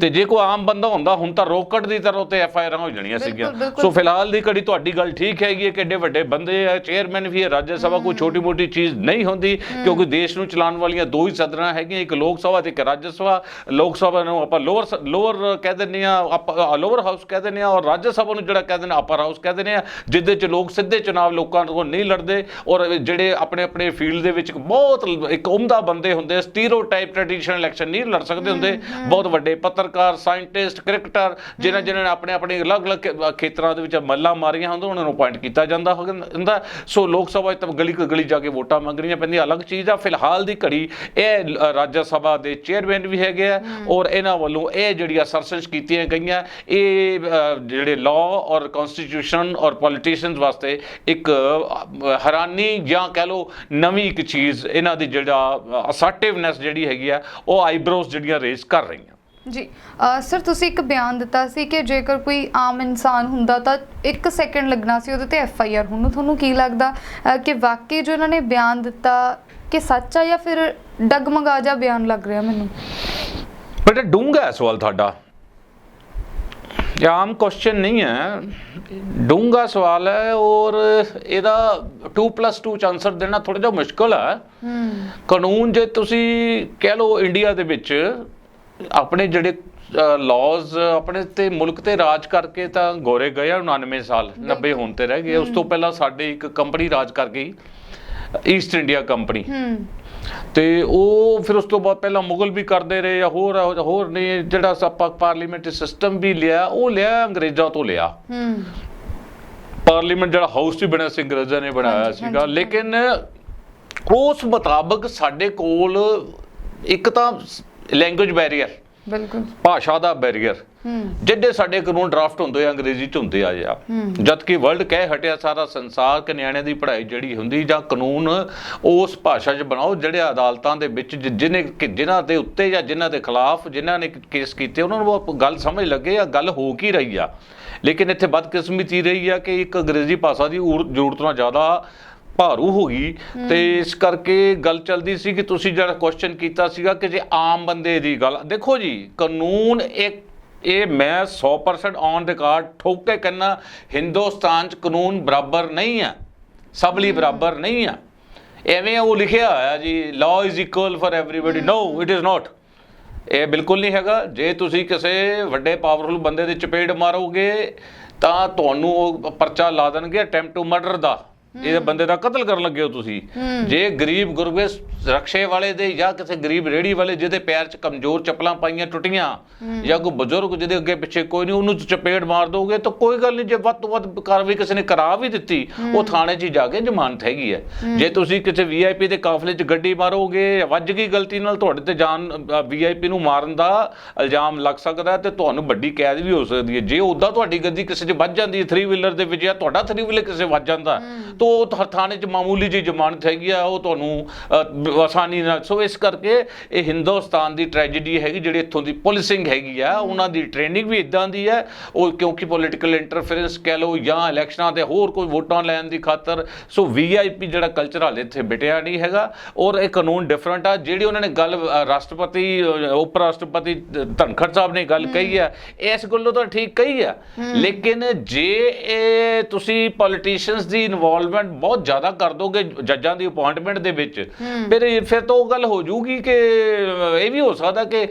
ਤੇ ਜੇ ਕੋਈ ਆਮ ਬੰਦਾ ਹੁੰਦਾ ਹੁਣ ਤਾਂ ਰੋਕਟ ਦੀ ਤਰ੍ਹਾਂ ਉੱਤੇ ਐਫ ਆਈ ਆਰਾਂ ਹੋ ਜਾਣੀਆਂ ਸੀਗੀਆਂ। ਸੋ ਫਿਲਹਾਲ ਦੀ ਘੜੀ ਤੁਹਾਡੀ ਗੱਲ ਠੀਕ ਹੈਗੀ ਹੈ ਕਿ ਏਡੇ ਵੱਡੇ ਬੰਦੇ ਆ ਚੇਅਰਮੈਨ ਵੀ ਹੈ ਰਾਜ ਸਭਾ ਕੋਈ ਛੋਟੀ ਮੋਟੀ ਚੀਜ਼ ਨਹੀਂ ਹੁੰਦੀ ਕਿਉਂਕਿ ਦੇਸ਼ ਨੂੰ ਚਲਾਉਣ ਵਾਲੀਆਂ ਦੋ ਹੀ ਸਦਨਾਂ ਹੈਗੀਆਂ ਇੱਕ ਲੋਕ ਸਭਾ ਤੇ ਇੱਕ ਰਾਜ ਸਭਾ। ਲੋਕ ਸਭਾ ਨੂੰ ਆਪਾਂ ਲੋਅਰ ਲੋਅਰ ਕਹਿ ਦਿੰਦੇ ਆ ਆਪਾਂ ਲੋਅਰ ਹਾਊਸ ਕਹਿ ਦਿੰਦੇ ਆ ਔਰ ਰਾਜ ਸਭਾ ਨੂੰ ਜਿਹੜਾ ਕਹਿ ਦਿੰਦੇ ਅਪਰ ਹਾਊਸ ਕਹਿ ਦਿੰਦੇ ਆ ਜਿੱਦੇ ਚ ਲੋਕ ਸਿੱਧੇ ਚੁਣਾਵ ਲੋਕਾਂ ਕੋਲ ਨਹੀਂ ਲੜਦੇ ਔਰ ਜਿਹੜੇ ਆਪਣੇ ਆਪਣੇ ਫੀਲਡ ਦੇ ਵਿੱਚ ਬਹੁਤ ਇੱਕ ਉਮਦਾ ਬੰਦੇ ਹੁੰਦੇ ਸਟੀਰੀਓਟਾਈਪ ਟ੍ਰੈਡੀਸ਼ਨਲ ਇਲੈਕਸ਼ਨ ਨਹੀਂ ਲੜ ਸਕਦੇ ਹੁੰਦੇ ਬਹੁਤ ਵੱਡੇ ਪੱਤਰਕਾਰ ਸਾਇੰਟਿਸਟ ਕ੍ਰਿਕਟਰ ਜਿਨ੍ਹਾਂ ਜਿਨ੍ਹਾਂ ਨੇ ਆਪਣੇ ਆਪਣੇ ਅਲੱਗ-ਅਲੱਗ ਖੇਤਰਾਂ ਦੇ ਵਿੱਚ ਮੱਲਾਂ ਮਾਰੀਆਂ ਹੁੰਦੀਆਂ ਉਹਨਾਂ ਨੂੰ ਅਪਾਇੰਟ ਕੀਤਾ ਜਾਂਦਾ ਹੁੰਦਾ। ਸੋ ਲੋਕ ਸਭਾ 'ਚ ਤਾਂ ਗਲੀ ਗਲੀ ਜਾ ਕੇ ਵੋਟਾਂ ਮੰਗਣੀਆਂ ਪੈਂਦੀਆਂ ਅਲੱਗ ਚੀਜ਼ ਆ। ਫਿਲਹਾਲ ਦੀ ਘੜੀ ਇਹ ਰਾਜ ਸਭਾ ਦੇ ਚੇਅਰਮੈਨ ਵੀ ਹੈਗੇ ਆ ਔਰ ਇਹਨਾਂ ਵੱਲੋਂ ਇਹ ਜਿਹੜੀਆਂ ਸਰਸੰਚ ਕੀਤੀਆਂ ਗਈਆਂ ਇਹ ਜਿਹੜੇ ਲਾਅ ਔਰ ਕਨਸਟੀਟਿਊਸ਼ਨ ਔਰ ਪੋਲੀਟੀਸ਼ੀਅਨਸ ਵਾਸਤੇ ਇੱਕ ਹੈਰਾਨੀ ਜਾਂ ਕਹਿ ਲਓ ਨਵੀਂ ਇੱਕ ਚੀਜ਼ ਇਹਨਾਂ ਦੀ ਜਿਹੜਾ ਅਸਰਟਿਵਨੈਸ ਜਿਹੜੀ ਹੈਗੀ ਆ ਉਹ ਆਈਬ੍ਰੋਜ਼ ਜਿਹੜੀਆਂ ਰੇਜ਼ ਕਰ ਰਹੀਆਂ। ਜੀ ਸਰ ਤੁਸੀਂ ਇੱਕ ਬਿਆਨ ਦਿੱਤਾ ਸੀ ਕਿ ਜੇਕਰ ਕੋਈ ਆਮ ਇਨਸਾਨ ਹੁੰਦਾ ਤਾਂ 1 ਸੈਕਿੰਡ ਲੱਗਣਾ ਸੀ ਉਹਦੇ ਤੇ ਐਫ ਆਈ ਆਰ ਹੁਣ ਤੁਹਾਨੂੰ ਕੀ ਲੱਗਦਾ ਕਿ ਵਾਕਈ ਜੋ ਇਹਨਾਂ ਨੇ ਬਿਆਨ ਦਿੱਤਾ ਕਿ ਸੱਚ ਆ ਜਾਂ ਫਿਰ ਡਗਮਗਾ ਜਾ ਬਿਆਨ ਲੱਗ ਰਿਹਾ ਮੈਨੂੰ? ਬੇਟਾ ਹੈ ਸਵਾਲ ਤੁਹਾਡਾ। ਇਹ ਆਮ ਕੁਐਸਚਨ ਨਹੀਂ ਹੈ। ਡੂੰਘਾ ਸਵਾਲ ਹੈ ਔਰ ਇਹਦਾ 2+2 ਚ ਆਨਸਰ ਦੇਣਾ ਥੋੜਾ ਜਿਹਾ ਮੁਸ਼ਕਲ ਹੈ। ਕਾਨੂੰਨ ਜੇ ਤੁਸੀਂ ਕਹਿ ਲਓ ਇੰਡੀਆ ਦੇ ਵਿੱਚ ਆਪਣੇ ਜਿਹੜੇ ਲਾਜ਼ ਆਪਣੇ ਤੇ ਮੁਲਕ ਤੇ ਰਾਜ ਕਰਕੇ ਤਾਂ ਗੋਰੇ ਗਏ ਆ 99 ਸਾਲ 90 ਹੋਣ ਤੇ ਰਹਿ ਗਏ। ਉਸ ਤੋਂ ਪਹਿਲਾਂ ਸਾਡੇ ਇੱਕ ਕੰਪਨੀ ਰਾਜ ਕਰ ਗਈ ਈਸਟ ਇੰਡੀਆ ਕੰਪਨੀ ਤੇ ਉਹ ਫਿਰ ਉਸ ਤੋਂ ਬਾਅਦ ਪਹਿਲਾਂ ਮੁਗਲ ਵੀ ਕਰਦੇ ਰਹੇ ਜਾਂ ਹੋਰ ਹੋਰ ਨੇ ਜਿਹੜਾ ਆਪਾਂ ਪਾਰਲੀਮੈਂਟਰੀ ਸਿਸਟਮ ਵੀ ਲਿਆ ਉਹ ਲਿਆ ਅੰਗਰੇਜ਼ਾਂ ਤੋਂ ਲਿਆ। ਹੂੰ। ਪਾਰਲੀਮੈਂਟ ਜਿਹੜਾ ਹਾਊਸ ਵੀ ਬਣਿਆ ਸੀ ਅੰਗਰੇਜ਼ਾਂ ਨੇ ਬਣਾਇਆ ਸੀਗਾ। ਲੇਕਿਨ ਉਸ ਮੁਤਾਬਕ ਸਾਡੇ ਕੋਲ ਇੱਕ ਤਾਂ ਲੈਂਗੁਏਜ ਬੈਰੀਅਰ ਬਿਲਕੁਲ। ਭਾਸ਼ਾ ਦਾ ਬੈਰੀਅਰ ਜਿੱਡੇ ਸਾਡੇ ਕਾਨੂੰਨ ਡਰਾਫਟ ਹੁੰਦੇ ਆ ਅੰਗਰੇਜ਼ੀ ਚ ਹੁੰਦੇ ਆ ਜਾਂ ਜਦ ਕਿ ਵਰਲਡ ਕਹਿ ਹਟਿਆ ਸਾਰਾ ਸੰਸਾਰ ਕਿ ਨਿਆਣਿਆਂ ਦੀ ਪੜ੍ਹਾਈ ਜਿਹੜੀ ਹੁੰਦੀ ਜਾਂ ਕਾਨੂੰਨ ਉਸ ਭਾਸ਼ਾ 'ਚ ਬਣਾਓ ਜਿਹੜੇ ਅਦਾਲਤਾਂ ਦੇ ਵਿੱਚ ਜਿਹਨੇ ਜਿਨ੍ਹਾਂ ਦੇ ਉੱਤੇ ਜਾਂ ਜਿਨ੍ਹਾਂ ਦੇ ਖਿਲਾਫ ਜਿਨ੍ਹਾਂ ਨੇ ਕੇਸ ਕੀਤੇ ਉਹਨਾਂ ਨੂੰ ਉਹ ਗੱਲ ਸਮਝ ਲੱਗੇ ਆ ਗੱਲ ਹੋ ਕੀ ਰਹੀ ਆ। ਲੇਕਿਨ ਇੱਥੇ ਬਦਕਿਸਮਤੀ ਰਹੀ ਆ ਕਿ ਇੱਕ ਅੰਗਰੇਜ਼ੀ ਭਾਸ਼ਾ ਦੀ ਜ਼ਰੂਰਤ ਨਾਲ ਜ਼ਿਆਦਾ ਭਾਰੂ ਹੋ ਗਈ। ਤੇ ਇਸ ਕਰਕੇ ਗੱਲ ਚੱਲਦੀ ਸੀ ਕਿ ਤੁਸੀਂ ਜਿਹੜਾ ਕੁਐਸਚਨ ਕੀਤਾ ਸੀਗਾ ਕਿ ਜੇ ਆਮ ਬੰਦੇ ਦੀ ਗੱਲ ਦੇਖੋ ਜੀ ਕਾਨੂੰਨ ਇੱਕ ਇਹ ਮੈਂ 100% ਔਨ ਰਿਕਾਰਡ ਠੋਕ ਕੇ ਕਹਿੰਦਾ ਹਿੰਦੁਸਤਾਨ 'ਚ ਕਾਨੂੰਨ ਬਰਾਬਰ ਨਹੀਂ ਆ ਸਭ ਲਈ ਬਰਾਬਰ ਨਹੀਂ ਆ। ਐਵੇਂ ਉਹ ਲਿਖਿਆ ਹੋਇਆ ਜੀ law is equal for everybody no it is not ਇਹ ਬਿਲਕੁਲ ਨਹੀਂ ਹੈਗਾ। ਜੇ ਤੁਸੀਂ ਕਿਸੇ ਵੱਡੇ ਪਾਵਰਫੁਲ ਬੰਦੇ ਦੇ ਚਪੇੜ ਮਾਰੋਗੇ ਤਾਂ ਤੁਹਾਨੂੰ ਉਹ ਪਰਚਾ ਲਾ ਦੇਣਗੇ ਅਟੈਂਪਟ ਟੂ ਮਰਡਰ ਦਾ। ਇਹ ਬੰਦੇ ਦਾ ਕਤਲ ਕਰਨ ਲੱਗੇ ਹੋ ਤੁਸੀਂ। ਜੇ ਗਰੀਬ ਗੁਰਬੇ ਰਕਸ਼ੇ ਵਾਲੇ ਦੇ ਜਾਂ ਕਿਸੇ ਗਰੀਬ ਰੇੜੀ ਵਾਲੇ ਜਿਹਦੇ ਪੈਰ 'ਚ ਕਮਜ਼ੋਰ ਚੱਪਲਾਂ ਪਾਈਆਂ ਟੁੱਟੀਆਂ ਜਾਂ ਕੋਈ ਬਜ਼ੁਰਗ ਜਿਹਦੇ ਅੱਗੇ ਪਿੱਛੇ ਕੋਈ ਨਹੀਂ ਉਹਨੂੰ ਚਪੇੜ ਮਾਰ ਦੋਗੇ ਤਾਂ ਕੋਈ ਗੱਲ ਨਹੀਂ ਜੇ ਵੱਧ ਤੋਂ ਵੱਧ ਕਾਰਵਾਈ ਕਿਸੇ ਨੇ ਕਰਾ ਵੀ ਦਿੱਤੀ ਉਹ ਥਾਣੇ 'ਚ ਜਾ ਕੇ ਜ਼ਮਾਨਤ ਹੈਗੀ ਹੈ। ਜੇ ਤੁਸੀਂ ਕਿਸੇ ਵੀਆਈਪੀ ਦੇ ਕਾਫਲੇ 'ਚ ਗੱਡੀ ਮਾਰੋਗੇ ਵੱਜ ਗਈ ਗਲਤੀ ਨਾਲ ਤੁਹਾਡੇ ਤੇ ਜਾਨ ਵੀਆਈਪੀ ਨੂੰ ਮਾਰਨ ਦਾ ਇਲਜ਼ਾਮ ਲੱਗ ਸਕਦਾ ਤੇ ਤੁਹਾਨੂੰ ਵੱਡੀ ਕੈਦ ਵੀ ਹੋ ਸਕਦੀ ਹੈ। ਜੇ ਉਦਾਂ ਤੁਹਾਡੀ ਗੱਡੀ ਕਿਸੇ 'ਚ ਵੱਜ ਜਾਂਦੀ ਹੈ 3 ਵੀਲਰ ਦੇ ਵਿੱਚ ਜਾਂ ਤੁਹਾਡਾ 3 ਵੀਲਰ ਕਿਸੇ ਵੱਜ ਜਾਂਦਾ ਤਾਂ ਉਹ ਥਾਣੇ 'ਚ ਮਾਮੂਲੀ ਜਿਹੀ ਜ਼ਮਾਨਤ ਹੈਗੀ ਆ ਉਹ ਤੁਹਾਨੂੰ ਆਸਾਨੀ ਨਾਲ। ਸੋ ਇਸ ਕਰਕੇ ਇਹ ਹਿੰਦੁਸਤਾਨ ਦੀ ਟ੍ਰੈਜੇਡੀ ਹੈਗੀ ਜਿਹੜੀ ਇੱਥੋਂ ਦੀ ਪੁਲਿਸਿੰਗ ਹੈਗੀ ਆ ਉਹਨਾਂ ਦੀ ਟ੍ਰੇਨਿੰਗ ਵੀ ਇਦਾਂ ਦੀ ਹੈ। ਉਹ ਕਿਉਂਕਿ ਪੋਲੀਟੀਕਲ ਇੰਟਰਫੇਰੈਂਸ ਕਹਿ ਲਓ ਜਾਂ ਇਲੈਕਸ਼ਨਾਂ ਤੇ ਹੋਰ ਕੋਈ ਵੋਟਾਂ ਲੈਣ ਦੀ ਖਾਤਰ। ਸੋ ਵੀਆਈਪੀ ਜਿਹੜਾ ਕਲਚਰ ਹਾਲੇ ਇੱਥੇ ਬਿਟਿਆ ਨਹੀਂ ਹੈਗਾ। ਔਰ ਇਹ ਕਾਨੂੰਨ ਡਿਫਰੈਂਟ ਆ। ਜਿਹੜੀ ਉਹਨਾਂ ਨੇ ਗੱਲ ਰਾਸ਼ਟਰਪਤੀ ਉਪ ਰਾਸ਼ਟਰਪਤੀ ਧਨਖੜ ਸਾਹਿਬ ਨੇ ਗੱਲ ਕਹੀ ਆ ਇਸ ਗੱਲੋਂ ਤਾਂ ਠੀਕ ਕਹੀ ਆ। ਲੇਕਿਨ ਜੇ ਇਹ ਤੁਸੀਂ ਪੋਲੀਟੀਸ਼ੀਅਨਸ ਦੀ ਇਨਵੋਲਵਮੈਂਟ ਬਹੁਤ ਜ਼ਿਆਦਾ ਕਰ ਦੋਗੇ ਜੱਜਾਂ ਦੀ ਅਪਾਇੰਟਮੈਂਟ ਦੇ ਵਿੱਚ ਫਿਰ ਇਹ- ਫਿਰ ਤਾਂ ਉਹ ਗੱਲ ਹੋ ਜਾਊਗੀ ਕਿ ਇਹ ਵੀ ਹੋ ਸਕਦਾ ਕਿ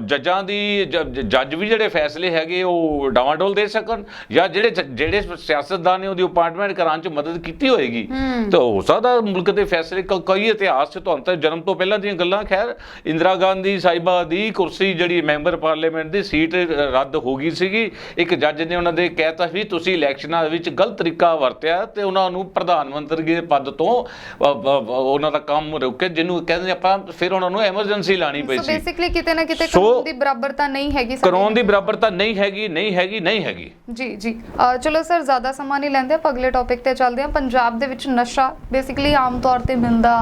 ਜੱਜਾਂ ਦੀ ਜੱਜ ਵੀ ਜਿਹੜੇ ਫੈਸਲੇ ਹੈਗੇ ਉਹ ਡਾਵਾਡੋਲ ਦੇ ਸਕਣ ਜਾਂ ਜਿਹੜੇ ਜਿਹੜੇ ਸਿਆਸਤਦਾਨ ਨੇ ਉਹਦੀ ਅਪਾਇੰਟਮੈਂਟ ਕਰਾਉਣ 'ਚ ਮਦਦ ਕੀਤੀ ਹੋਏਗੀ। ਤਾਂ ਹੋ ਸਕਦਾ ਮੁਲਕ ਦੇ ਫੈਸਲੇ ਕਈ ਇਤਿਹਾਸ 'ਚ ਤੁਹਾਨੂੰ ਤਾਂ ਜਨਮ ਤੋਂ ਪਹਿਲਾਂ ਦੀਆਂ ਗੱਲਾਂ ਖੈਰ ਇੰਦਰਾ ਗਾਂਧੀ ਸਾਹਿਬਾ ਦੀ ਕੁਰਸੀ ਜਿਹੜੀ ਮੈਂਬਰ ਪਾਰਲੀਮੈਂਟ ਦੀ ਸੀਟ ਰੱਦ ਹੋ ਗਈ ਸੀਗੀ। ਇੱਕ ਜੱਜ ਨੇ ਉਹਨਾਂ ਦੇ ਕਹਿਤਾ ਵੀ ਤੁਸੀਂ ਇਲੈਕਸ਼ਨਾਂ ਵਿੱਚ ਗਲਤ ਤਰੀਕਾ ਵਰਤਿਆ ਤੇ ਉਹਨਾਂ ਨੂੰ ਪ੍ਰਧਾਨ ਮੰਤਰੀ ਦੇ ਪਦ ਤੋਂ ਉਹਨਾਂ ਦਾ ਕੰਮ ਰੁਕੇ ਜਿਹਨੂੰ ਕਹਿੰਦੇ ਆਪਾਂ ਫਿਰ ਉਹਨਾਂ ਨੂੰ ਐਮਰਜੈਂਸੀ ਲਾਣੀ ਪਈ ਸੋ ਸੀ। ਬੇਸਿਕਲੀ ਕਿਤੇ ਨਾ ਕਿਤੇ ਕਾਨੂੰਨ ਦੀ ਬਰਾਬਰਤਾ ਨਹੀਂ ਹੈਗੀ ਕਾਨੂੰਨ ਦੀ ਬਰਾਬਰਤਾ ਨਹੀਂ ਹੈਗੀ ਨਹੀਂ ਹੈਗੀ ਨਹੀਂ ਹੈਗੀ। ਜੀ ਜੀ। ਚਲੋ ਸਰ ਜ਼ਿਆਦਾ ਸਮਾਂ ਨਹੀਂ ਲੈਂਦੇ ਆਪਾਂ ਅਗਲੇ ਟੌਪਿਕ ਤੇ ਚੱਲਦੇ ਹਾਂ। ਪੰਜਾਬ ਦੇ ਵਿੱਚ ਨਸ਼ਾ ਬੇਸਿਕਲੀ ਆਮ ਤੌਰ ਤੇ ਮਿਲਦਾ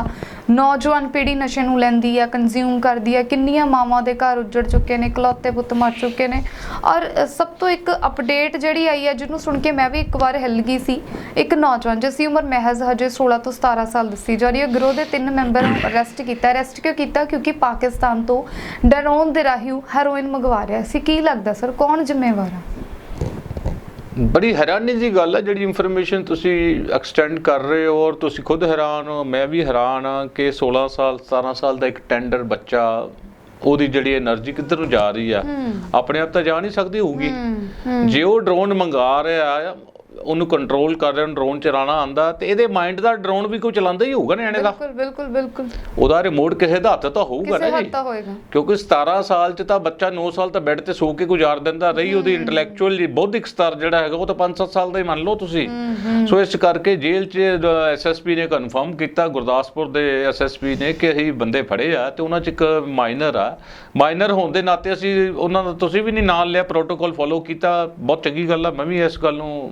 ਨੌਜਵਾਨ ਪੀੜ੍ਹੀ ਨਸ਼ੇ ਨੂੰ ਲੈਂਦੀ ਆ ਕੰਜ਼ਿਊਮ ਕਰਦੀ ਆ, ਕਿੰਨੀਆਂ ਮਾਵਾਂ ਦੇ ਘਰ ਉੱਜੜ ਚੁੱਕੇ ਨੇ, ਇਕਲੌਤੇ ਪੁੱਤ ਮਰ ਚੁੱਕੇ ਨੇ। ਔਰ ਸਭ ਤੋਂ ਇੱਕ ਅਪਡੇਟ ਜਿਹੜੀ ਆਈ ਹੈ ਜਿਹਨੂੰ ਸੁਣ ਕੇ ਮੈਂ ਵੀ ਇੱਕ ਵਾਰ ਹਿੱਲ ਗਈ ਸੀ, ਇੱਕ ਨੌਜਵਾਨ ਜਿਸ ਦੀ ਉਮਰ ਮਹਿਜ਼ ਹਜੇ 16 ਤੋਂ 17 ਸਾਲ ਦੱਸੀ ਜਾ ਰਹੀ ਹੈ ਗਰੋਹ ਦੇ ਤਿੰਨ ਮੈਂਬਰ ਨੂੰ ਅਰੈਸਟ ਕੀਤਾ ਅਰੈਸਟ ਕਿਉਂ ਕੀਤਾ? ਕਿਉਂਕਿ ਪਾਕਿਸਤਾਨ ਤੋਂ ਡਰੋਨ ਦੇ ਰਾਹੀਂ ਹੈਰੋਇਨ ਮੰਗਵਾ ਰਿਹਾ ਸੀ। ਕੀ ਲੱਗਦਾ ਸਰ ਕੌਣ ਜ਼ਿੰਮੇਵਾਰ ਆ? ਬੜੀ ਹੈਰਾਨੀ ਦੀ ਗੱਲ ਹੈ ਜਿਹੜੀ ਇਨਫੋਰਮੇਸ਼ਨ ਤੁਸੀਂ ਐਕਸਟੈਂਡ ਕਰ ਰਹੇ ਹੋ ਔਰ ਤੁਸੀਂ ਖੁਦ ਹੈਰਾਨ ਹੋ। ਮੈਂ ਵੀ ਹੈਰਾਨ ਹਾਂ ਕਿ 16 ਸਾਲ 17 ਸਾਲ ਦਾ ਇੱਕ ਟੈਂਡਰ ਬੱਚਾ ਉਹਦੀ ਜਿਹੜੀ એનર્ਜੀ ਕਿੱਧਰ ਨੂੰ ਜਾ ਰਹੀ ਆ? ਆਪਣੇ ਆਪ ਤਾਂ ਜਾ ਨਹੀਂ ਸਕਦੀ ਹੋਊਗੀ। ਜੇ ਉਹ ਡਰੋਨ ਮੰਗਾ ਰਿਹਾ ਉਹਨੂੰ ਕੰਟਰੋਲ ਕਰ ਰਿਹਾ ਡਰੋਨ ਚਲਾਣਾ ਆਂਦਾ ਤੇ ਇਹਦੇ ਮਾਈਂਡ ਦਾ ਡਰੋਨ ਵੀ ਕੋਈ ਚਲਾਉਂਦਾ ਹੀ ਹੋਊਗਾ ਨਿਆਣੇ ਦਾ? ਬਿਲਕੁਲ ਬਿਲਕੁਲ ਬਿਲਕੁਲ। ਉਹਦਾ ਰਿਮੋਟ ਕਿਸੇ ਦਾ ਹੱਥ ਤਾਂ ਹੋਊਗਾ ਨਾ ਜੀ। ਤਾਂ ਹੋਏਗਾ। ਕਿਉਂਕਿ 17 ਸਾਲ ਚ ਤਾਂ ਬੱਚਾ 9 ਸਾਲ ਤਾਂ ਬੈੱਡ ਤੇ ਸੋ ਕੇ ਗੁਜ਼ਾਰ ਦਿੰਦਾ ਰਹੀ ਉਹਦੀ ਇੰਟੈਲੈਕਚੁਅਲ ਜੀ ਬੌਧਿਕ ਸਤਰ ਜਿਹੜਾ ਹੈਗਾ ਉਹ ਤਾਂ 5-7 ਸਾਲ ਦਾ ਹੀ ਮੰਨ ਲਓ ਤੁਸੀਂ। ਸੋ ਇਸ ਕਰਕੇ ਜੇਲ੍ਹ 'ਚ ਐਸਐਸਪੀ ਨੇ ਕਨਫਰਮ ਕੀਤਾ ਗੁਰਦਾਸਪੁਰ ਦੇ ਐਸਐਸਪੀ ਨੇ ਕਿ ਅਸੀਂ ਬੰਦੇ ਫੜੇ ਆ ਤੇ ਉਹਨਾਂ 'ਚ ਇੱਕ ਮਾਈਨਰ ਆ। ਮਾਈਨਰ ਹੋਣ ਦੇ ਨਾਤੇ ਅਸੀਂ ਉਹਨਾਂ ਦਾ ਤੁਸੀਂ ਵੀ ਨਹੀਂ ਨਾਲ ਲਿਆ ਪ੍ਰੋਟੋਕਾਲ ਫੋਲੋ ਕੀਤਾ। ਬਹੁਤ ਚੰਗੀ ਗੱਲ ਆ ਮੈਂ ਵੀ ਇਸ ਗੱਲ ਨੂੰ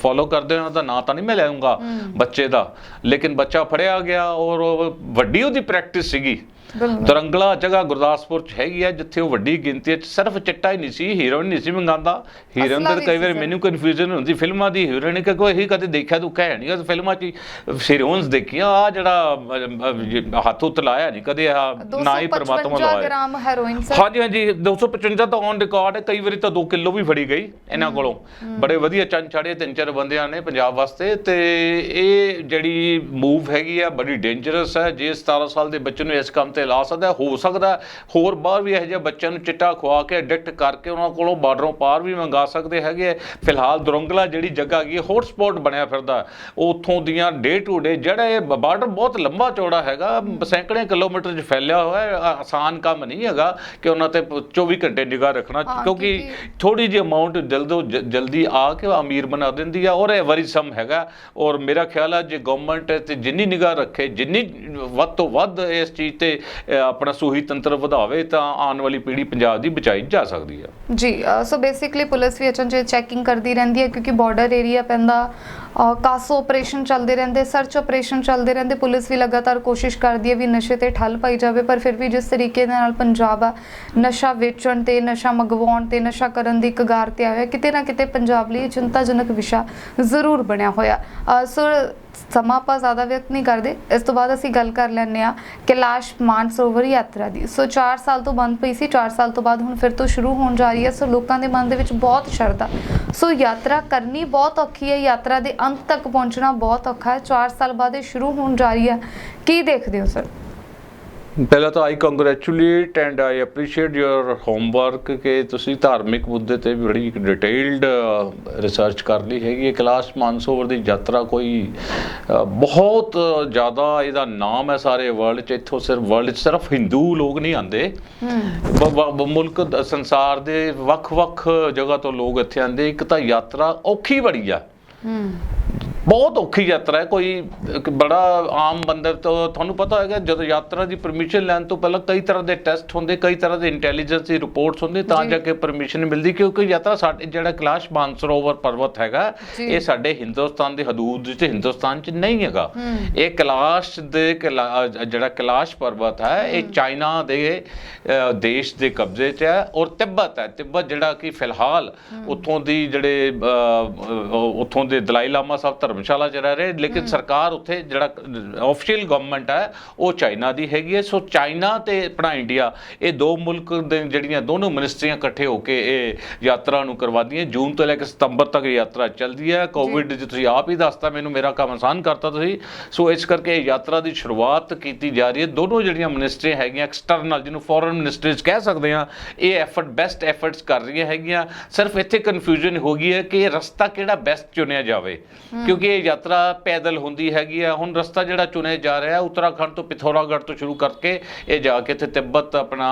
ਫੋਲੋ ਕਰਦੇ ਹਾਂ ਉਹਦਾ ਨਾਂ ਤਾਂ ਨਹੀਂ ਮੈਂ ਲੈਉਂਗਾ ਬੱਚੇ ਦਾ। ਲੇਕਿਨ ਬੱਚਾ ਫੜਿਆ ਗਿਆ ਔਰ ਵੱਡੀ ਉਹਦੀ ਪ੍ਰੈਕਟਿਸ ਸੀਗੀ। ਦਰੰਗਲਾ ਜਗ੍ਹਾ ਗੁਰਦਾਸਪੁਰ ਚ ਹੈਗੀ ਆ ਜਿੱਥੇ ਉਹ ਵੱਡੀ ਗਿਣਤੀ ਚ ਸਿਰਫ ਚਿੱਟਾ ਹੀ ਨਹੀਂ ਸੀ ਹੀਰੋਇਨ ਨਹੀਂ ਸੀ ਮੰਗਾਉਂਦਾ। ਹੀਰੋਇਨ ਦਾ ਕਈ ਵਾਰ। ਮੈਨੂੰ ਕਨਫਿਊਜ਼ਨ ਹੁੰਦੀ ਫਿਲਮਾਂ ਦੀ ਹੀਰੋਇਨ ਕਿ ਕੋਈ ਇਹੀ ਕਦੇ ਦੇਖਿਆ ਤੂੰ ਕਹਿ ਨਹੀਂ ਉਹ ਫਿਲਮਾਂ ਚ ਹੀਰੋਇਨਸ ਦੇਖੀਆਂ ਆ ਜਿਹੜਾ ਹੱਥ ਉੱਤ ਲਾਇਆ ਨਹੀਂ ਕਦੇ ਆ ਨਾ ਹੀ ਪ੍ਰਮਾਤਮਾ 255 ਲਾਇਆ। Gram heroin sir. ਹਾਂਜੀ ਹਾਂਜੀ 255 ਤਾਂ ਔਨ ਰਿਕਾਰਡ ਹੈ ਕਈ ਵਾਰੀ ਤਾਂ 2 ਕਿਲੋ ਵੀ ਫੜੀ ਗਈ ਇਹਨਾਂ ਕੋਲੋਂ। ਬੜੇ ਵਧੀਆ ਚੰਨ ਚਾੜੇ ਤਿੰਨ ਚਾਰ ਬੰਦਿਆਂ ਨੇ ਪੰਜਾਬ ਵਾਸਤੇ ਤੇ ਇਹ ਜਿਹੜੀ ਮੂਵ ਹੈਗੀ ਆ ਬੜੀ ਡੇਂਜਰਸ ਹੈ ਜੇ 17 ਸਾਲ ਦੇ ਬੱਚੇ ਨੂੰ ਇਸ ਕੰਮ ਤੇ ਲਾ ਸਕਦਾ ਹੈ, ਸਕਦਾ ਹੋਰ ਬਾਹਰ ਵੀ ਇਹੋ ਜਿਹੇ ਬੱਚਿਆਂ ਨੂੰ ਚਿੱਟਾ ਖਵਾ ਕੇ ਐਡਿਕਟ ਕਰਕੇ ਉਹਨਾਂ ਕੋਲੋਂ ਬਾਰਡਰੋਂ ਪਾਰ ਵੀ ਮੰਗਾ ਸਕਦੇ ਹੈਗੇ ਆ। ਫਿਲਹਾਲ ਦੁਰੰਗਲਾ ਜਿਹੜੀ ਜਗ੍ਹਾ ਹੈਗੀ ਹੌਟ ਸਪੌਟ ਬਣਿਆ ਫਿਰਦਾ ਉੱਥੋਂ ਦੀਆਂ ਡੇ ਟੂ ਡੇ ਜਿਹੜਾ ਇਹ ਬਾਰਡਰ ਬਹੁਤ ਲੰਬਾ ਚੌੜਾ ਹੈਗਾ ਸੈਂਕੜੇ ਕਿਲੋਮੀਟਰ 'ਚ ਫੈਲਿਆ ਹੋਇਆ ਹੈ। ਆ- ਆਸਾਨ ਕੰਮ ਨਹੀਂ ਹੈਗਾ ਕਿ ਉਹਨਾਂ ਤੇ 24 ਘੰਟੇ ਨਿਗਾਹ ਰੱਖਣਾ। ਕਿਉਂਕਿ ਥੋੜੀ ਜਿਹੀ ਅਮਾਉਂਟ ਜਲਦੋ ਜਲਦੀ ਆ ਕੇ ਅਮੀਰ ਬਣਾ ਦਿੰਦੀ ਆ ਔਰ ਇਹ ਵਰੀਸਮ ਹੈਗਾ। ਔਰ ਮੇਰਾ ਖਿਆਲ ਹੈ ਜੇ ਗਵਰਨਮੈਂਟ ਤੇ ਜਿੰਨੀ ਨਿਗਾਹ ਰੱਖੇ ਜਿੰਨੀ ਵੱਧ ਤੋਂ ਵੱਧ ਇਸ ਚੀਜ਼ ਤੇ ਆਪਣਾ ਸੂਹੀ ਤੰਤਰ ਵਧਾਵੇ ਤਾਂ ਆਉਣ ਵਾਲੀ ਪੀੜ੍ਹੀ ਪੰਜਾਬ ਦੀ ਬਚਾਈ ਜਾ ਸਕਦੀ ਹੈ। ਜੀ ਸੋ ਬੇਸਿਕਲੀ ਪੁਲਿਸ ਵੀ ਅਚਨਚੇਤ ਚੈਕਿੰਗ ਕਰਦੀ ਰਹਿੰਦੀ ਹੈ ਕਿਉਂਕਿ ਬਾਰਡਰ ਏਰੀਆ ਪੈਂਦਾ ਕਾਸੋ ਆਪਰੇਸ਼ਨ ਚੱਲਦੇ ਰਹਿੰਦੇ ਸਰਚ ਆਪਰੇਸ਼ਨ ਚੱਲਦੇ ਰਹਿੰਦੇ, ਪੁਲਿਸ ਵੀ ਲਗਾਤਾਰ ਕੋਸ਼ਿਸ਼ ਕਰਦੀ ਹੈ ਵੀ ਨਸ਼ੇ ਤੇ ਠੱਲ ਪਾਈ ਜਾਵੇ, ਪਰ ਫਿਰ ਵੀ ਜਿਸ ਤਰੀਕੇ ਦੇ ਨਾਲ ਪੰਜਾਬ ਆ, ਨਸ਼ਾ ਵੇਚਣ ਤੇ, ਨਸ਼ਾ ਮੰਗਵਾਉਣ ਤੇ, ਨਸ਼ਾ ਕਰਨ ਦੀ ਕਗਾਰ ਤੇ ਆਇਆ, ਕਿਤੇ ਨਾ ਕਿਤੇ ਪੰਜਾਬ ਲਈ ਇਹ ਚਿੰਤਾਜਨਕ ਵਿਸ਼ਾ ਜ਼ਰੂਰ ਬਣਿਆ ਹੋਇਆ। ਸੋ ਸਮਾਂ ਆਪਾਂ ਜ਼ਿਆਦਾ ਵਿਅਕਤ ਨਹੀਂ ਕਰਦੇ। ਇਸ ਤੋਂ ਬਾਅਦ ਅਸੀਂ ਗੱਲ ਕਰ ਲੈਂਦੇ ਆ ਕੈਲਾਸ਼ ਮਾਨਸਰੋਵਰ ਯਾਤਰਾ ਦੀ। ਸੋ 4 ਸਾਲ ਤੋਂ ਬੰਦ ਪਈ ਸੀ। 4 ਸਾਲ ਤੋਂ ਬਾਅਦ ਹੁਣ ਫਿਰ ਤੋਂ ਸ਼ੁਰੂ ਹੋਣ ਜਾ ਰਹੀ ਹੈ। ਸੋ ਲੋਕਾਂ ਦੇ ਮਨ ਦੇ ਵਿੱਚ ਬਹੁਤ ਸ਼ਰਧਾ। ਸੋ ਯਾਤਰਾ ਕਰਨੀ ਬਹੁਤ ਔਖੀ ਹੈ। ਯਾਤਰਾ ਦੇ ਅੰਤ ਤੱਕ ਪਹੁੰਚਣਾ ਬਹੁਤ ਔਖਾ ਹੈ। 4 ਸਾਲ ਬਾਅਦ ਇਹ ਸ਼ੁਰੂ ਹੋਣ ਜਾ ਰਹੀ ਹੈ। ਕੀ ਦੇਖਦੇ ਹੋ, ਸਰ? ਪਹਿਲਾਂ ਤਾਂ I congratulate and I appreciate your homework ਕਿ ਤੁਸੀਂ ਧਾਰਮਿਕ ਮੁੱਦੇ ਤੇ ਬੜੀ ਡਿਟੇਲਡ ਰਿਸਰਚ ਕਰ ਲਈ ਹੈਗੀ ਹੈ। ਕਲਾਸ ਮਾਨਸੋਵਰ ਦੀ ਯਾਤਰਾ ਕੋਈ ਬਹੁਤ ਜ਼ਿਆਦਾ ਇਹਦਾ ਨਾਮ ਹੈ ਸਾਰੇ ਵਰਲਡ 'ਚ। ਇੱਥੋਂ ਸਿਰਫ ਵਰਲਡ 'ਚ ਸਿਰਫ ਹਿੰਦੂ ਲੋਕ ਨਹੀਂ ਆਉਂਦੇ। ਮੁਲਕ ਸੰਸਾਰ ਦੇ ਵੱਖ-ਵੱਖ ਜਗ੍ਹਾ ਤੋਂ ਲੋਕ ਇੱਥੇ ਆਉਂਦੇ। ਇੱਕ ਤਾਂ ਯਾਤਰਾ ਔਖੀ ਬੜੀ ਆ। ਬਹੁਤ ਔਖੀ ਯਾਤਰਾ ਹੈ। ਕੋਈ ਬੜਾ ਆਮ ਬੰਦੇ ਤੋਂ ਤੁਹਾਨੂੰ ਪਤਾ ਹੋਏਗਾ ਜਦੋਂ ਯਾਤਰਾ ਦੀ ਪਰਮਿਸ਼ਨ ਲੈਣ ਤੋਂ ਪਹਿਲਾਂ ਕਈ ਤਰ੍ਹਾਂ ਦੇ ਟੈਸਟ ਹੁੰਦੇ ਕਈ ਤਰ੍ਹਾਂ ਦੇ ਇੰਟੈਲੀਜੈਂਸ ਦੀ ਰਿਪੋਰਟਸ ਹੁੰਦੀ ਤਾਂ ਜੀ। ਕੇ ਪਰਮਿਸ਼ਨ ਮਿਲਦੀ ਕਿਉਂਕਿ ਯਾਤਰਾ ਸਾਡੇ ਜਿਹੜਾ ਕੈਲਾਸ਼ ਮਾਨਸਰੋਵਰ ਪਰਬਤ ਹੈਗਾ। ਇਹ ਸਾਡੇ ਹਿੰਦੁਸਤਾਨ ਦੀ ਹਦੂਦ ਵਿੱਚ ਹਿੰਦੁਸਤਾਨ 'ਚ ਨਹੀਂ ਹੈਗਾ। ਇਹ ਕੈਲਾਸ਼ ਦੇ ਜਿਹੜਾ ਕੈਲਾਸ਼ ਪਰਬਤ ਹੈ ਇਹ ਚਾਈਨਾ ਦੇ ਦੇਸ਼ ਦੇ ਕਬਜ਼ੇ 'ਚ ਹੈ ਔਰ ਤਿੱਬਤ ਹੈ। ਤਿੱਬਤ ਜਿਹੜਾ ਕਿ ਫਿਲਹਾਲ ਉੱਥੋਂ ਦੀ ਜਿਹੜੇ ਉੱਥੋਂ ਦੇ ਦਲਾਈ ਲਾਮਾ ਸਾਹਿਬ ਧਰਮਸ਼ਾਲਾ 'ਚ ਰਹਿ ਰਹੇ ਲੇਕਿਨ ਸਰਕਾਰ ਉੱਥੇ ਜਿਹੜਾ ਆਫੀਸ਼ੀਅਲ ਗਵਰਨਮੈਂਟ ਹੈ ਉਹ ਚਾਈਨਾ ਦੀ ਹੈਗੀ ਹੈ। ਸੋ ਚਾਈਨਾ ਤੇ ਆਪਣਾ ਇੰਡੀਆ ਇਹ ਦੋ ਮੁਲਕ ਦੇ ਜਿਹੜੀਆਂ ਦੋਨੋਂ ਮਿਨਿਸਟਰੀਆਂ ਇਕੱਠੇ ਹੋ ਕੇ ਇਹ ਯਾਤਰਾ ਨੂੰ ਕਰਵਾਉਂਦੀਆਂ। ਜੂਨ ਤੋਂ ਲੈ ਕੇ ਸਤੰਬਰ ਤੱਕ ਯਾਤਰਾ ਚੱਲਦੀ ਹੈ। ਕੋਵਿਡ ਜੇ ਤੁਸੀਂ ਆਪ ਹੀ ਦੱਸਤਾ ਮੈਨੂੰ ਮੇਰਾ ਕੰਮ ਆਸਾਨ ਕਰਤਾ ਤੁਸੀਂ। ਸੋ ਇਸ ਕਰਕੇ ਇਹ ਯਾਤਰਾ ਦੀ ਸ਼ੁਰੂਆਤ ਕੀਤੀ ਜਾ ਰਹੀ ਹੈ। ਦੋਨੋਂ ਜਿਹੜੀਆਂ ਮਿਨਿਸਟਰੀਆਂ ਹੈਗੀਆਂ ਐਕਸਟਰਨਲ ਜਿਹਨੂੰ ਫੋਰਨ ਮਿਨਿਸਟਰੀਜ਼ ਕਹਿ ਸਕਦੇ ਆ ਇਹ ਐਫਰਟ ਬੈਸਟ ਐਫਰਟਸ ਕਰ ਰਹੀਆਂ ਹੈਗੀਆਂ। ਸਿਰਫ ਇੱਥੇ ਕਨਫਿਊਜ਼ਨ ਹੋ ਗਈ ਹੈ ਕਿ ਇਹ ਰਸਤਾ ਕਿਹੜਾ ਬੈਸਟ ਚੁਣਿਆ ਜਾਵੇ। ਕਿਉਂਕਿ ਇਹ ਯਾਤਰਾ ਪੈਦਲ ਹੁੰਦੀ ਹੈਗੀ ਆ। ਹੁਣ ਰਸਤਾ ਜਿਹੜਾ ਚੁਣਿਆ ਜਾ ਰਿਹਾ ਹੈ ਉੱਤਰਾਖੰਡ ਤੋਂ ਪਿਥੌਰਾਗੜ੍ਹ ਤੋਂ ਸ਼ੁਰੂ ਕਰਕੇ ਇਹ ਜਾ ਕੇ ਤੇ ਤਿੱਬਤ ਆਪਣਾ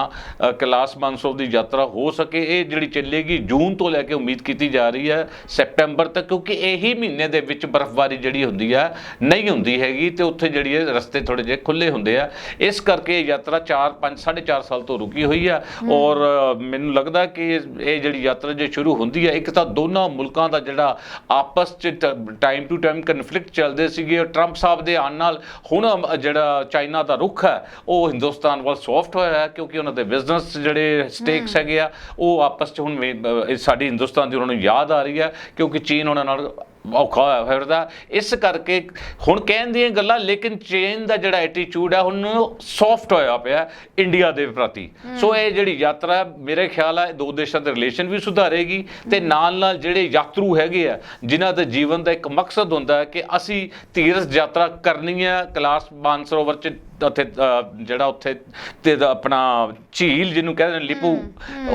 ਕੈਲਾਸ਼ ਮਾਨਸਰੋਵਰ ਦੀ ਯਾਤਰਾ ਹੋ ਸਕੇ। ਇਹ ਜਿਹੜੀ ਚੱਲੇਗੀ ਜੂਨ ਤੋਂ ਲੈ ਕੇ ਉਮੀਦ ਕੀਤੀ ਜਾ ਰਹੀ ਹੈ ਸੈਪਟੈਂਬਰ ਤੱਕ ਕਿਉਂਕਿ ਇਹੀ ਮਹੀਨੇ ਦੇ ਵਿੱਚ ਬਰਫ਼ਬਾਰੀ ਜਿਹੜੀ ਹੁੰਦੀ ਆ ਨਹੀਂ ਹੁੰਦੀ ਹੈਗੀ ਤੇ ਉੱਥੇ ਜਿਹੜੀ ਹੈ ਰਸਤੇ ਥੋੜੇ ਜਿਹੇ ਖੁੱਲੇ ਹੁੰਦੇ ਆ। ਇਸ ਕਰਕੇ ਇਹ ਯਾਤਰਾ 4 5 4.5 ਸਾਲ ਤੋਂ ਰੁਕੀ ਹੋਈ ਆ। ਔਰ ਮੈਨੂੰ ਲੱਗਦਾ ਕਿ ਇਹ ਜਿਹੜੀ ਯਾਤਰਾ ਜੇ ਸ਼ੁਰੂ ਹੁੰਦੀ ਹੈ ਇੱਕ ਤਾਂ ਦੋਨਾਂ ਮੁਲਕਾਂ ਦਾ ਜਿਹੜਾ ਆਪਸ ਚ ਟਾਈਮ ਟੂ ਟਾਈਮ ਕਨਫਲਿਕਟ ਚੱਲਦੇ ਸੀਗੇ ਟਰੰਪ ਸਾਹਿਬ ਦੇ ਆਉਣ ਨਾਲ ਹੁਣ ਜਿਹੜਾ ਚਾਈਨਾ ਦਾ ਰੁਖ ਹੈ ਉਹ ਹਿੰਦੁਸਤਾਨ ਵੱਲ ਸੌਫਟ ਹੋਇਆ ਹੈ ਕਿਉਂਕਿ ਉਹਨਾਂ ਦੇ ਬਿਜ਼ਨਸ ਜਿਹੜੇ ਸਟੇਕਸ ਹੈਗੇ ਆ ਉਹ ਆਪਸ 'ਚ ਹੁਣ ਸਾਡੀ ਹਿੰਦੁਸਤਾਨ ਦੀ ਉਹਨਾਂ ਨੂੰ ਯਾਦ ਆ ਰਹੀ ਹੈ ਕਿਉਂਕਿ ਚੀਨ ਉਹਨਾਂ ਨਾਲ ਔਖਾ ਹੋਇਆ ਫਿਰਦਾ। ਇਸ ਕਰਕੇ ਹੁਣ ਕਹਿਣ ਦੀਆਂ ਗੱਲਾਂ ਲੇਕਿਨ ਚੀਨ ਦਾ ਜਿਹੜਾ ਐਟੀਟਿਊਡ ਹੈ ਹੁਣ ਸੌਫਟ ਹੋਇਆ ਪਿਆ ਇੰਡੀਆ ਦੇ ਪ੍ਰਤੀ। ਸੋ ਇਹ ਜਿਹੜੀ ਯਾਤਰਾ ਮੇਰੇ ਖਿਆਲ ਹੈ ਦੋ ਦੇਸ਼ਾਂ ਦੇ ਰਿਲੇਸ਼ਨ ਵੀ ਸੁਧਾਰੇਗੀ ਤੇ ਨਾਲ ਨਾਲ ਜਿਹੜੇ ਯਾਤਰੂ ਹੈਗੇ ਆ ਜਿਨ੍ਹਾਂ ਦੇ ਜੀਵਨ ਦਾ ਇੱਕ ਮਕਸਦ ਹੁੰਦਾ ਹੈ ਕਿ ਅਸੀਂ ਤੀਰਥ ਯਾਤਰਾ ਕਰਨੀ ਹੈ ਕਲਾਸ ਮਾਨਸਰੋਵਰ ਚ ਉੱਥੇ ਜਿਹੜਾ ਉੱਥੇ ਤੇ ਆਪਣਾ ਝੀਲ ਜਿਹਨੂੰ ਕਹਿੰਦੇ ਨੇ ਲਿਪੂ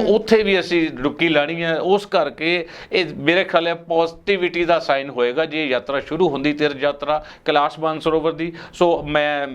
ਉੱਥੇ ਵੀ ਅਸੀਂ ਰੁਕੀ ਲਾਣੀ ਹੈ ਉਸ ਕਰਕੇ ਇਹ ਮੇਰੇ ਖਿਆਲ ਹੈ ਪੋਜ਼ਿਟਿਵਿਟੀ ਦਾ ਸਾਈਨ ਹੋਏਗਾ ਜੇ ਯਾਤਰਾ ਸ਼ੁਰੂ ਹੁੰਦੀ ਤੀਰਥ ਯਾਤਰਾ ਕੈਲਾਸ਼ ਮਾਨਸਰੋਵਰ ਦੀ। ਸੋ ਮੈਂ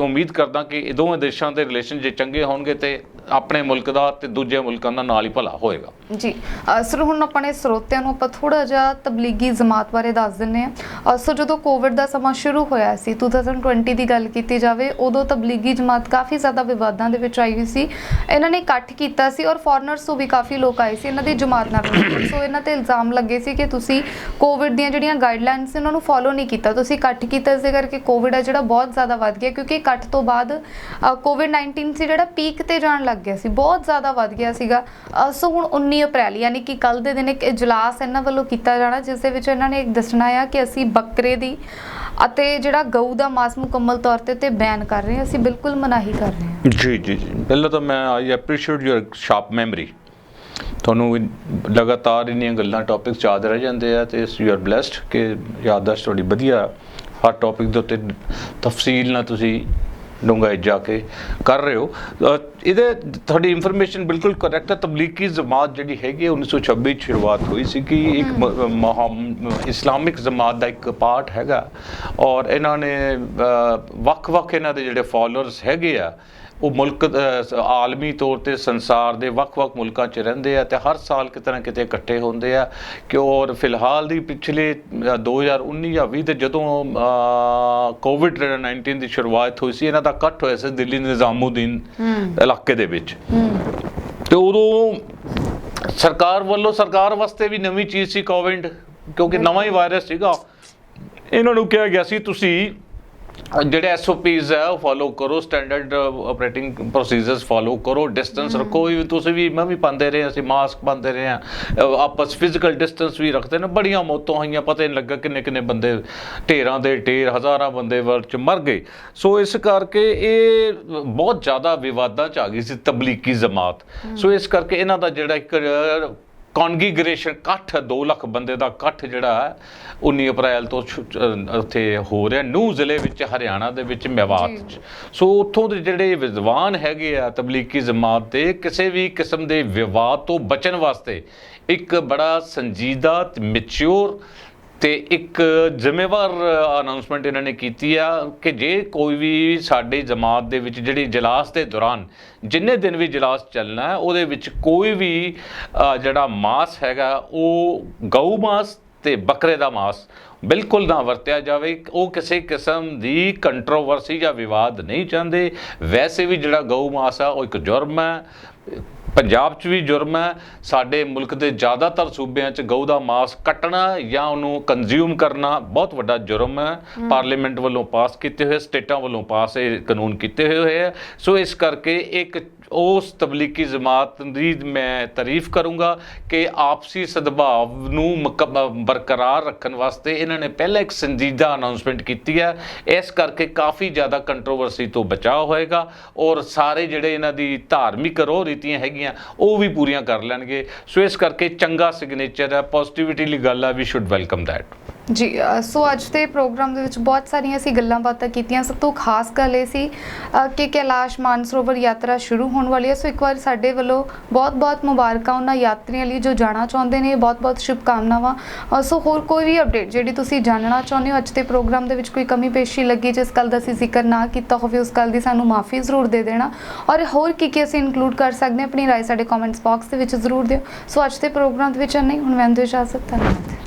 ਉਮੀਦ ਕਰਦਾ ਕਿ ਇਹ ਦੋਵੇਂ ਦੇਸ਼ਾਂ ਦੇ ਰਿਲੇਸ਼ਨ ਜੇ ਚੰਗੇ ਹੋਣਗੇ ਤੇ ਆਪਣੇ ਮੁਲਕ ਦਾ ਤੇ ਦੂਜੇ ਮੁਲਕਾਂ ਦਾ ਨਾਲ ਹੀ ਭਲਾ ਹੋਏਗਾ। ਜੀ ਸਰ ਹੁਣ ਆਪਣੇ ਸਰੋਤਿਆਂ ਨੂੰ ਆਪਾਂ ਥੋੜਾ ਜਿਹਾ ਤਬਲੀਗੀ ਜਮਾਤ ਬਾਰੇ ਦੱਸ ਦਿੰਨੇ ਆ ਸੋ ਜਦੋਂ ਕੋਵਿਡ ਦਾ ਸਮਾਂ ਸ਼ੁਰੂ ਹੋਇਆ ਸੀ 2020 ਦੀ ਗੱਲ ਕੀਤੀ ਜਾਵੇ ਉਦੋਂ ਤਬਲੀਗੀ ਜਮਾਤ ਕਾਫੀ ਜ਼ਿਆਦਾ ਵਿਵਾਦਾਂ ਦੇ ਵਿੱਚ ਆਈ ਹੋਈ ਸੀ। ਇਹਨਾਂ ਨੇ ਇਕੱਠ ਕੀਤਾ ਸੀ ਔਰ ਫੋਰਨਰਸ ਤੋਂ ਵੀ ਕਾਫੀ ਲੋਕ ਆਏ ਸੀ। ਇਹਨਾਂ ਦੀ ਜਮਾਤ ਨਾਲ related। ਸੋ ਇਹਨਾਂ ਤੇ ਇਲਜ਼ਾਮ ਲੱਗੇ ਸੀ ਕਿ ਤੁਸੀਂ ਕੋਵਿਡ ਦੀਆਂ ਜਿਹੜੀਆਂ ਗਾਈਡਲਾਈਨਸ ਸੀ ਉਹਨਾਂ ਨੂੰ ਫੋਲੋ ਨਹੀਂ ਕੀਤਾ। ਤੁਸੀਂ ਇਕੱਠ ਕੀਤਾ ਇਸਦੇ ਕਰਕੇ ਕੋਵਿਡ ਆ ਜਿਹੜਾ ਬਹੁਤ ਜ਼ਿਆਦਾ ਵੱਧ ਗਿਆ ਕਿਉਂਕਿ ਇਕੱਠ ਤੋਂ ਬਾਅਦ ਕੋਵਿਡ 19 ਸੀ ਜਿਹੜਾ ਪੀਕ ਤੇ ਜਾਣ ਲੱਗ ਗਿਆ ਸੀ। ਬਹੁਤ ਜ਼ਿਆਦਾ ਵੱਧ ਗਿਆ ਸੀਗਾ। ਅ, ਸੋ ਹੁਣ 19 ਅਪ੍ਰੈਲ ਯਾਨੀ ਕਿ ਕੱਲ ਦੇ ਦਿਨ ਇੱਕ ਇਜਲਾਸ ਇਹਨਾਂ ਵੱਲੋਂ ਕੀਤਾ ਜਾਣਾ ਜਿਸ ਦੇ ਵਿੱਚ ਇਹਨਾਂ ਨੇ ਇੱਕ ਦੱਸਣਾ ਆ ਕਿ ਅਸੀਂ ਬੱਕਰੇ ਦੀ ਅਤੇ ਜਿਹੜਾ ਗਊ ਦਾ ਮਾਸ ਮੁਕੰਮਲ ਤੌਰ ਤੇ ਤੇ ਬੈਨ ਕਰ ਰਹੇ ਹਾਂ, ਅਸੀਂ ਬਿਲਕੁਲ ਮਨਾਹੀ ਕਰ ਰਹੇ ਹਾਂ। ਜੀ ਜੀ ਜੀ। ਪਹਿਲਾਂ ਤਾਂ ਮੈਂ I appreciate your sharp memory ਤੁਹਾਨੂੰ ਲਗਾਤਾਰ ਇੰਨੀਆਂ ਗੱਲਾਂ ਟੌਪਿਕਸ ਯਾਦ ਰਹਿ ਜਾਂਦੇ ਆ ਤੇ ਯੂ ਆਰ ਬlesed ਕਿ ਯਾਦਦਾਸ਼ਤ ਤੁਹਾਡੀ ਵਧੀਆ, ਹਰ ਟੌਪਿਕ ਦੇ ਉੱਤੇ ਤਫਸੀਲ ਨਾਲ ਤੁਸੀਂ ਡੂੰਘਾਈ ਜਾ ਕੇ ਕਰ ਰਹੇ ਹੋ। ਇਹਦੇ ਤੁਹਾਡੀ ਇਨਫੋਰਮੇਸ਼ਨ ਬਿਲਕੁਲ ਕਰੈਕਟ ਹੈ। ਤਬਲੀਗੀ ਜਮਾਤ ਜਿਹੜੀ ਹੈਗੀ ਹੈ, 1926 ਚ ਸ਼ੁਰੂਆਤ ਹੋਈ ਸੀ ਕਿ ਇੱਕ ਇਸਲਾਮਿਕ ਜਮਾਤ ਦਾ ਇੱਕ ਪਾਰਟ ਹੈਗਾ। ਔਰ ਇਹਨਾਂ ਨੇ ਵੱਖ-ਵੱਖ ਇਹਨਾਂ ਦੇ ਜਿਹੜੇ ਫਾਲੋਅਰਸ ਹੈਗੇ ਆ ਉਹ ਮੁਲਕ ਆਲਮੀ ਤੌਰ ਤੇ ਸੰਸਾਰ ਦੇ ਵੱਖ-ਵੱਖ ਮੁਲਕਾਂ 'ਚ ਰਹਿੰਦੇ ਆ ਤੇ ਹਰ ਸਾਲ ਕਿਤੇ ਨਾ ਕਿਤੇ ਇਕੱਠੇ ਹੁੰਦੇ ਆ ਕਿ ਔਰ ਫਿਲਹਾਲ ਦੀ ਪਿਛਲੇ ਅ, 2019 ਜਾਂ 20 ਤੇ ਜਦੋਂ ਕੋਵਿਡ 19 ਦੀ ਸ਼ੁਰੂਆਤ ਹੋਈ ਸੀ ਇਹਨਾਂ ਦਾ ਇਕੱਠ ਹੋਇਆ ਸੀ ਦਿੱਲੀ ਨਿਜ਼ਾਮੂਦੀਨ ਇਲਾਕੇ ਦੇ ਵਿੱਚ। ਤੇ ਉਦੋਂ ਸਰਕਾਰ ਵੱਲੋਂ ਸਰਕਾਰ ਵਾਸਤੇ ਵੀ ਨਵੀਂ ਚੀਜ਼ ਸੀ ਕੋਵਿਡ ਕਿਉਂਕਿ ਨਵਾਂ ਹੀ ਵਾਇਰਸ ਸੀਗਾ। ਇਹਨਾਂ ਨੂੰ ਕਿਹਾ ਗਿਆ ਸੀ ਤੁਸੀਂ ਜਿਹੜੇ ਐਸਓਪੀਜ਼ ਹੈ ਉਹ ਫਾਲੋ ਕਰੋ ਸਟੈਂਡਰਡ ਆਪਰੇਟਿੰਗ ਪ੍ਰੋਸੀਜਰਸ ਫਾਲੋ ਕਰੋ ਡਿਸਟੈਂਸ ਰੱਖੋ ਵੀ ਤੁਸੀਂ ਵੀ ਮੈਂ ਵੀ ਪਾਉਂਦੇ ਰਹੇ ਅਸੀਂ ਮਾਸਕ ਪਾਉਂਦੇ ਰਹੇ ਆ ਆਪਸ ਫਿਜ਼ੀਕਲ ਡਿਸਟੈਂਸ ਵੀ ਰੱਖਦੇ ਨੇ ਬੜੀਆਂ ਮੌਤਾਂ ਹੋਈਆਂ ਪਤਾ ਨਹੀਂ ਲੱਗਾ ਕਿੰਨੇ ਕਿੰਨੇ ਬੰਦੇ ਢੇਰਾਂ ਦੇ ਢੇਰ ਹਜ਼ਾਰਾਂ ਬੰਦੇ ਵਰ ਚ ਮਰ ਗਏ। ਸੋ ਇਸ ਕਰਕੇ ਇਹ ਬਹੁਤ ਜ਼ਿਆਦਾ ਵਿਵਾਦਾਂ ਚ ਆ ਗਈ ਸੀ ਤਬਲੀਗੀ ਜਮਾਤ। ਸੋ ਇਸ ਕਰਕੇ ਇਹਨਾਂ ਦਾ ਜਿਹੜਾ ਇੱਕ ਕੌਨਗੀਗ੍ਰੇਸ਼ਨ ਇਕੱਠ 2 ਲੱਖ ਬੰਦੇ ਦਾ ਇਕੱਠ ਜਿਹੜਾ ਹੈ 19 ਅਪ੍ਰੈਲ ਤੋਂ ਉੱਥੇ ਹੋ ਰਿਹਾ ਨਿਊ ਜ਼ਿਲ੍ਹੇ ਵਿੱਚ ਹਰਿਆਣਾ ਦੇ ਵਿੱਚ ਮੇਵਾਤ। ਚ ਸੋ ਉੱਥੋਂ ਦੇ ਜਿਹੜੇ ਵਿਦਵਾਨ ਹੈਗੇ ਆ ਤਬਲੀਗੀ ਜਮਾਤ ਦੇ ਕਿਸੇ ਵੀ ਕਿਸਮ ਦੇ ਵਿਵਾਦ ਤੋਂ ਬਚਣ ਵਾਸਤੇ ਇੱਕ ਬੜਾ ਸੰਜੀਦਾ ਤੇ ਮੈਚੁਰ ਤੇ ਇੱਕ ਜ਼ਿੰਮੇਵਾਰ ਅਨਾਉਂਸਮੈਂਟ ਇਹਨਾਂ ਨੇ ਕੀਤੀ ਆ ਕਿ ਜੇ ਕੋਈ ਵੀ ਸਾਡੇ ਜਮਾਤ ਦੇ ਵਿੱਚ ਜਿਹੜੀ ਜਲਾਸ ਦੇ ਦੌਰਾਨ ਜਿੰਨੇ ਦਿਨ ਵੀ ਜਲਾਸ ਚੱਲਣਾ ਹੈ, ਉਹਦੇ ਵਿੱਚ ਕੋਈ ਵੀ ਜਿਹੜਾ ਮਾਸ ਹੈਗਾ, ਉਹ ਗਊ ਮਾਸ ਤੇ ਬੱਕਰੇ ਦਾ ਮਾਸ ਬਿਲਕੁਲ ਨਾ ਵਰਤਿਆ ਜਾਵੇ। ਉਹ ਕਿਸੇ ਕਿਸਮ ਦੀ ਕੰਟਰੋਵਰਸੀ ਜਾਂ ਵਿਵਾਦ ਨਹੀਂ ਚਾਹੁੰਦੇ। ਵੈਸੇ ਵੀ ਜਿਹੜਾ ਗਊ ਮਾਸ ਆ, ਉਹ ਇੱਕ ਜੁਰਮ ਹੈ। ਪੰਜਾਬ 'ਚ ਵੀ ਜੁਰਮ ਹੈ ਸਾਡੇ ਮੁਲਕ ਦੇ ਜ਼ਿਆਦਾਤਰ ਸੂਬਿਆਂ 'ਚ ਗਊ ਦਾ ਮਾਸ ਕੱਟਣਾ ਜਾਂ ਉਹਨੂੰ ਕੰਜ਼ਿਊਮ ਕਰਨਾ ਬਹੁਤ ਵੱਡਾ ਜੁਰਮ ਹੈ। ਪਾਰਲੀਮੈਂਟ ਵੱਲੋਂ ਪਾਸ ਕੀਤੇ ਹੋਏ ਸਟੇਟਾਂ ਵੱਲੋਂ ਪਾਸ ਇਹ ਕਾਨੂੰਨ ਕੀਤੇ ਹੋਏ ਹੈ। ਸੋ ਇਸ ਕਰਕੇ ਇੱਕ ਉਸ ਤਬਲੀਗੀ ਜਮਾਤ ਦੀ ਮੈਂ ਤਾਰੀਫ ਕਰੂੰਗਾ ਕਿ ਆਪਸੀ ਸਦਭਾਵ ਨੂੰ ਬਰਕਰਾਰ ਰੱਖਣ ਵਾਸਤੇ ਇਹਨਾਂ ਨੇ ਪਹਿਲਾਂ ਇੱਕ ਸੰਜੀਦਾ ਅਨਾਉਂਸਮੈਂਟ ਕੀਤੀ ਹੈ। ਇਸ ਕਰਕੇ ਕਾਫੀ ਜ਼ਿਆਦਾ ਕੰਟਰੋਵਰਸੀ ਤੋਂ ਬਚਾਅ ਹੋਏਗਾ ਔਰ ਸਾਰੇ ਜਿਹੜੇ ਇਹਨਾਂ ਦੀ ਧਾਰਮਿਕ ਰੋਹ ਰੀਤੀਆਂ ਹੈਗੀਆਂ, ਉਹ ਵੀ ਪੂਰੀਆਂ ਕਰ ਲੈਣਗੇ। ਸੋ ਇਸ ਕਰਕੇ ਚੰਗਾ ਸਿਗਨੇਚਰ ਹੈ ਪੋਜ਼ਿਟਿਵਿਟੀ ਲਈ ਗੱਲ ਹੈ ਵੀ ਸ਼ੁੱਡ ਵੈਲਕਮ ਦੈਟ ਜੀ ਸੋ ਅੱਜ ਦੇ ਪ੍ਰੋਗਰਾਮ ਦੇ ਵਿੱਚ ਬਹੁਤ ਸਾਰੀਆਂ ਅਸੀਂ ਗੱਲਾਂ ਬਾਤਾਂ ਕੀਤੀਆਂ। ਸਭ ਤੋਂ ਖਾਸ ਗੱਲ ਇਹ ਸੀ ਕਿ ਕੈਲਾਸ਼ ਮਾਨਸਰੋਵਰ ਯਾਤਰਾ ਸ਼ੁਰੂ ਹੋਣ ਵਾਲੀ ਹੈ। ਸੋ ਇੱਕ ਵਾਰ ਸਾਡੇ ਵੱਲੋਂ ਬਹੁਤ-ਬਹੁਤ ਮੁਬਾਰਕਾਂ ਉਹਨਾਂ ਯਾਤਰੀਆਂ ਲਈ ਜੋ ਜਾਣਾ ਚਾਹੁੰਦੇ ਨੇ। ਬਹੁਤ-ਬਹੁਤ ਸ਼ੁਭਕਾਮਨਾਵਾਂ। ਅ, ਸੋ ਹੋਰ ਕੋਈ ਵੀ ਅਪਡੇਟ ਜਿਹੜੀ ਤੁਸੀਂ ਜਾਣਨਾ ਚਾਹੁੰਦੇ ਹੋ ਅੱਜ ਦੇ ਪ੍ਰੋਗਰਾਮ ਦੇ ਵਿੱਚ ਕੋਈ ਕਮੀ ਪੇਸ਼ੀ ਲੱਗੀ ਜਿਸ ਗੱਲ ਦਾ ਅਸੀਂ ਜ਼ਿਕਰ ਨਾ ਕੀਤਾ ਹੋਵੇ ਉਸ ਗੱਲ ਦੀ ਸਾਨੂੰ ਮਾਫੀ ਜ਼ਰੂਰ ਦੇ ਦੇਣਾ। ਔਰ ਹੋਰ ਕੀ ਕੀ ਅਸੀਂ ਇਨਕਲੂਡ ਕਰ ਸਕਦੇ ਹਾਂ ਆਪਣੀ ਰਾਏ ਸਾਡੇ ਕਮੈਂਟਸ ਬਾਕਸ ਦੇ ਵਿੱਚ ਜ਼ਰੂਰ ਦਿਓ। ਸੋ ਅੱਜ ਦੇ ਪ੍ਰੋਗਰਾਮ ਦੇ ਵਿੱਚ ਨਹੀਂ ਹੁਣ ਮੈਂ ਦਿਓ ਇਜਾਜ਼ਤ ਧੰਨਵਾਦ।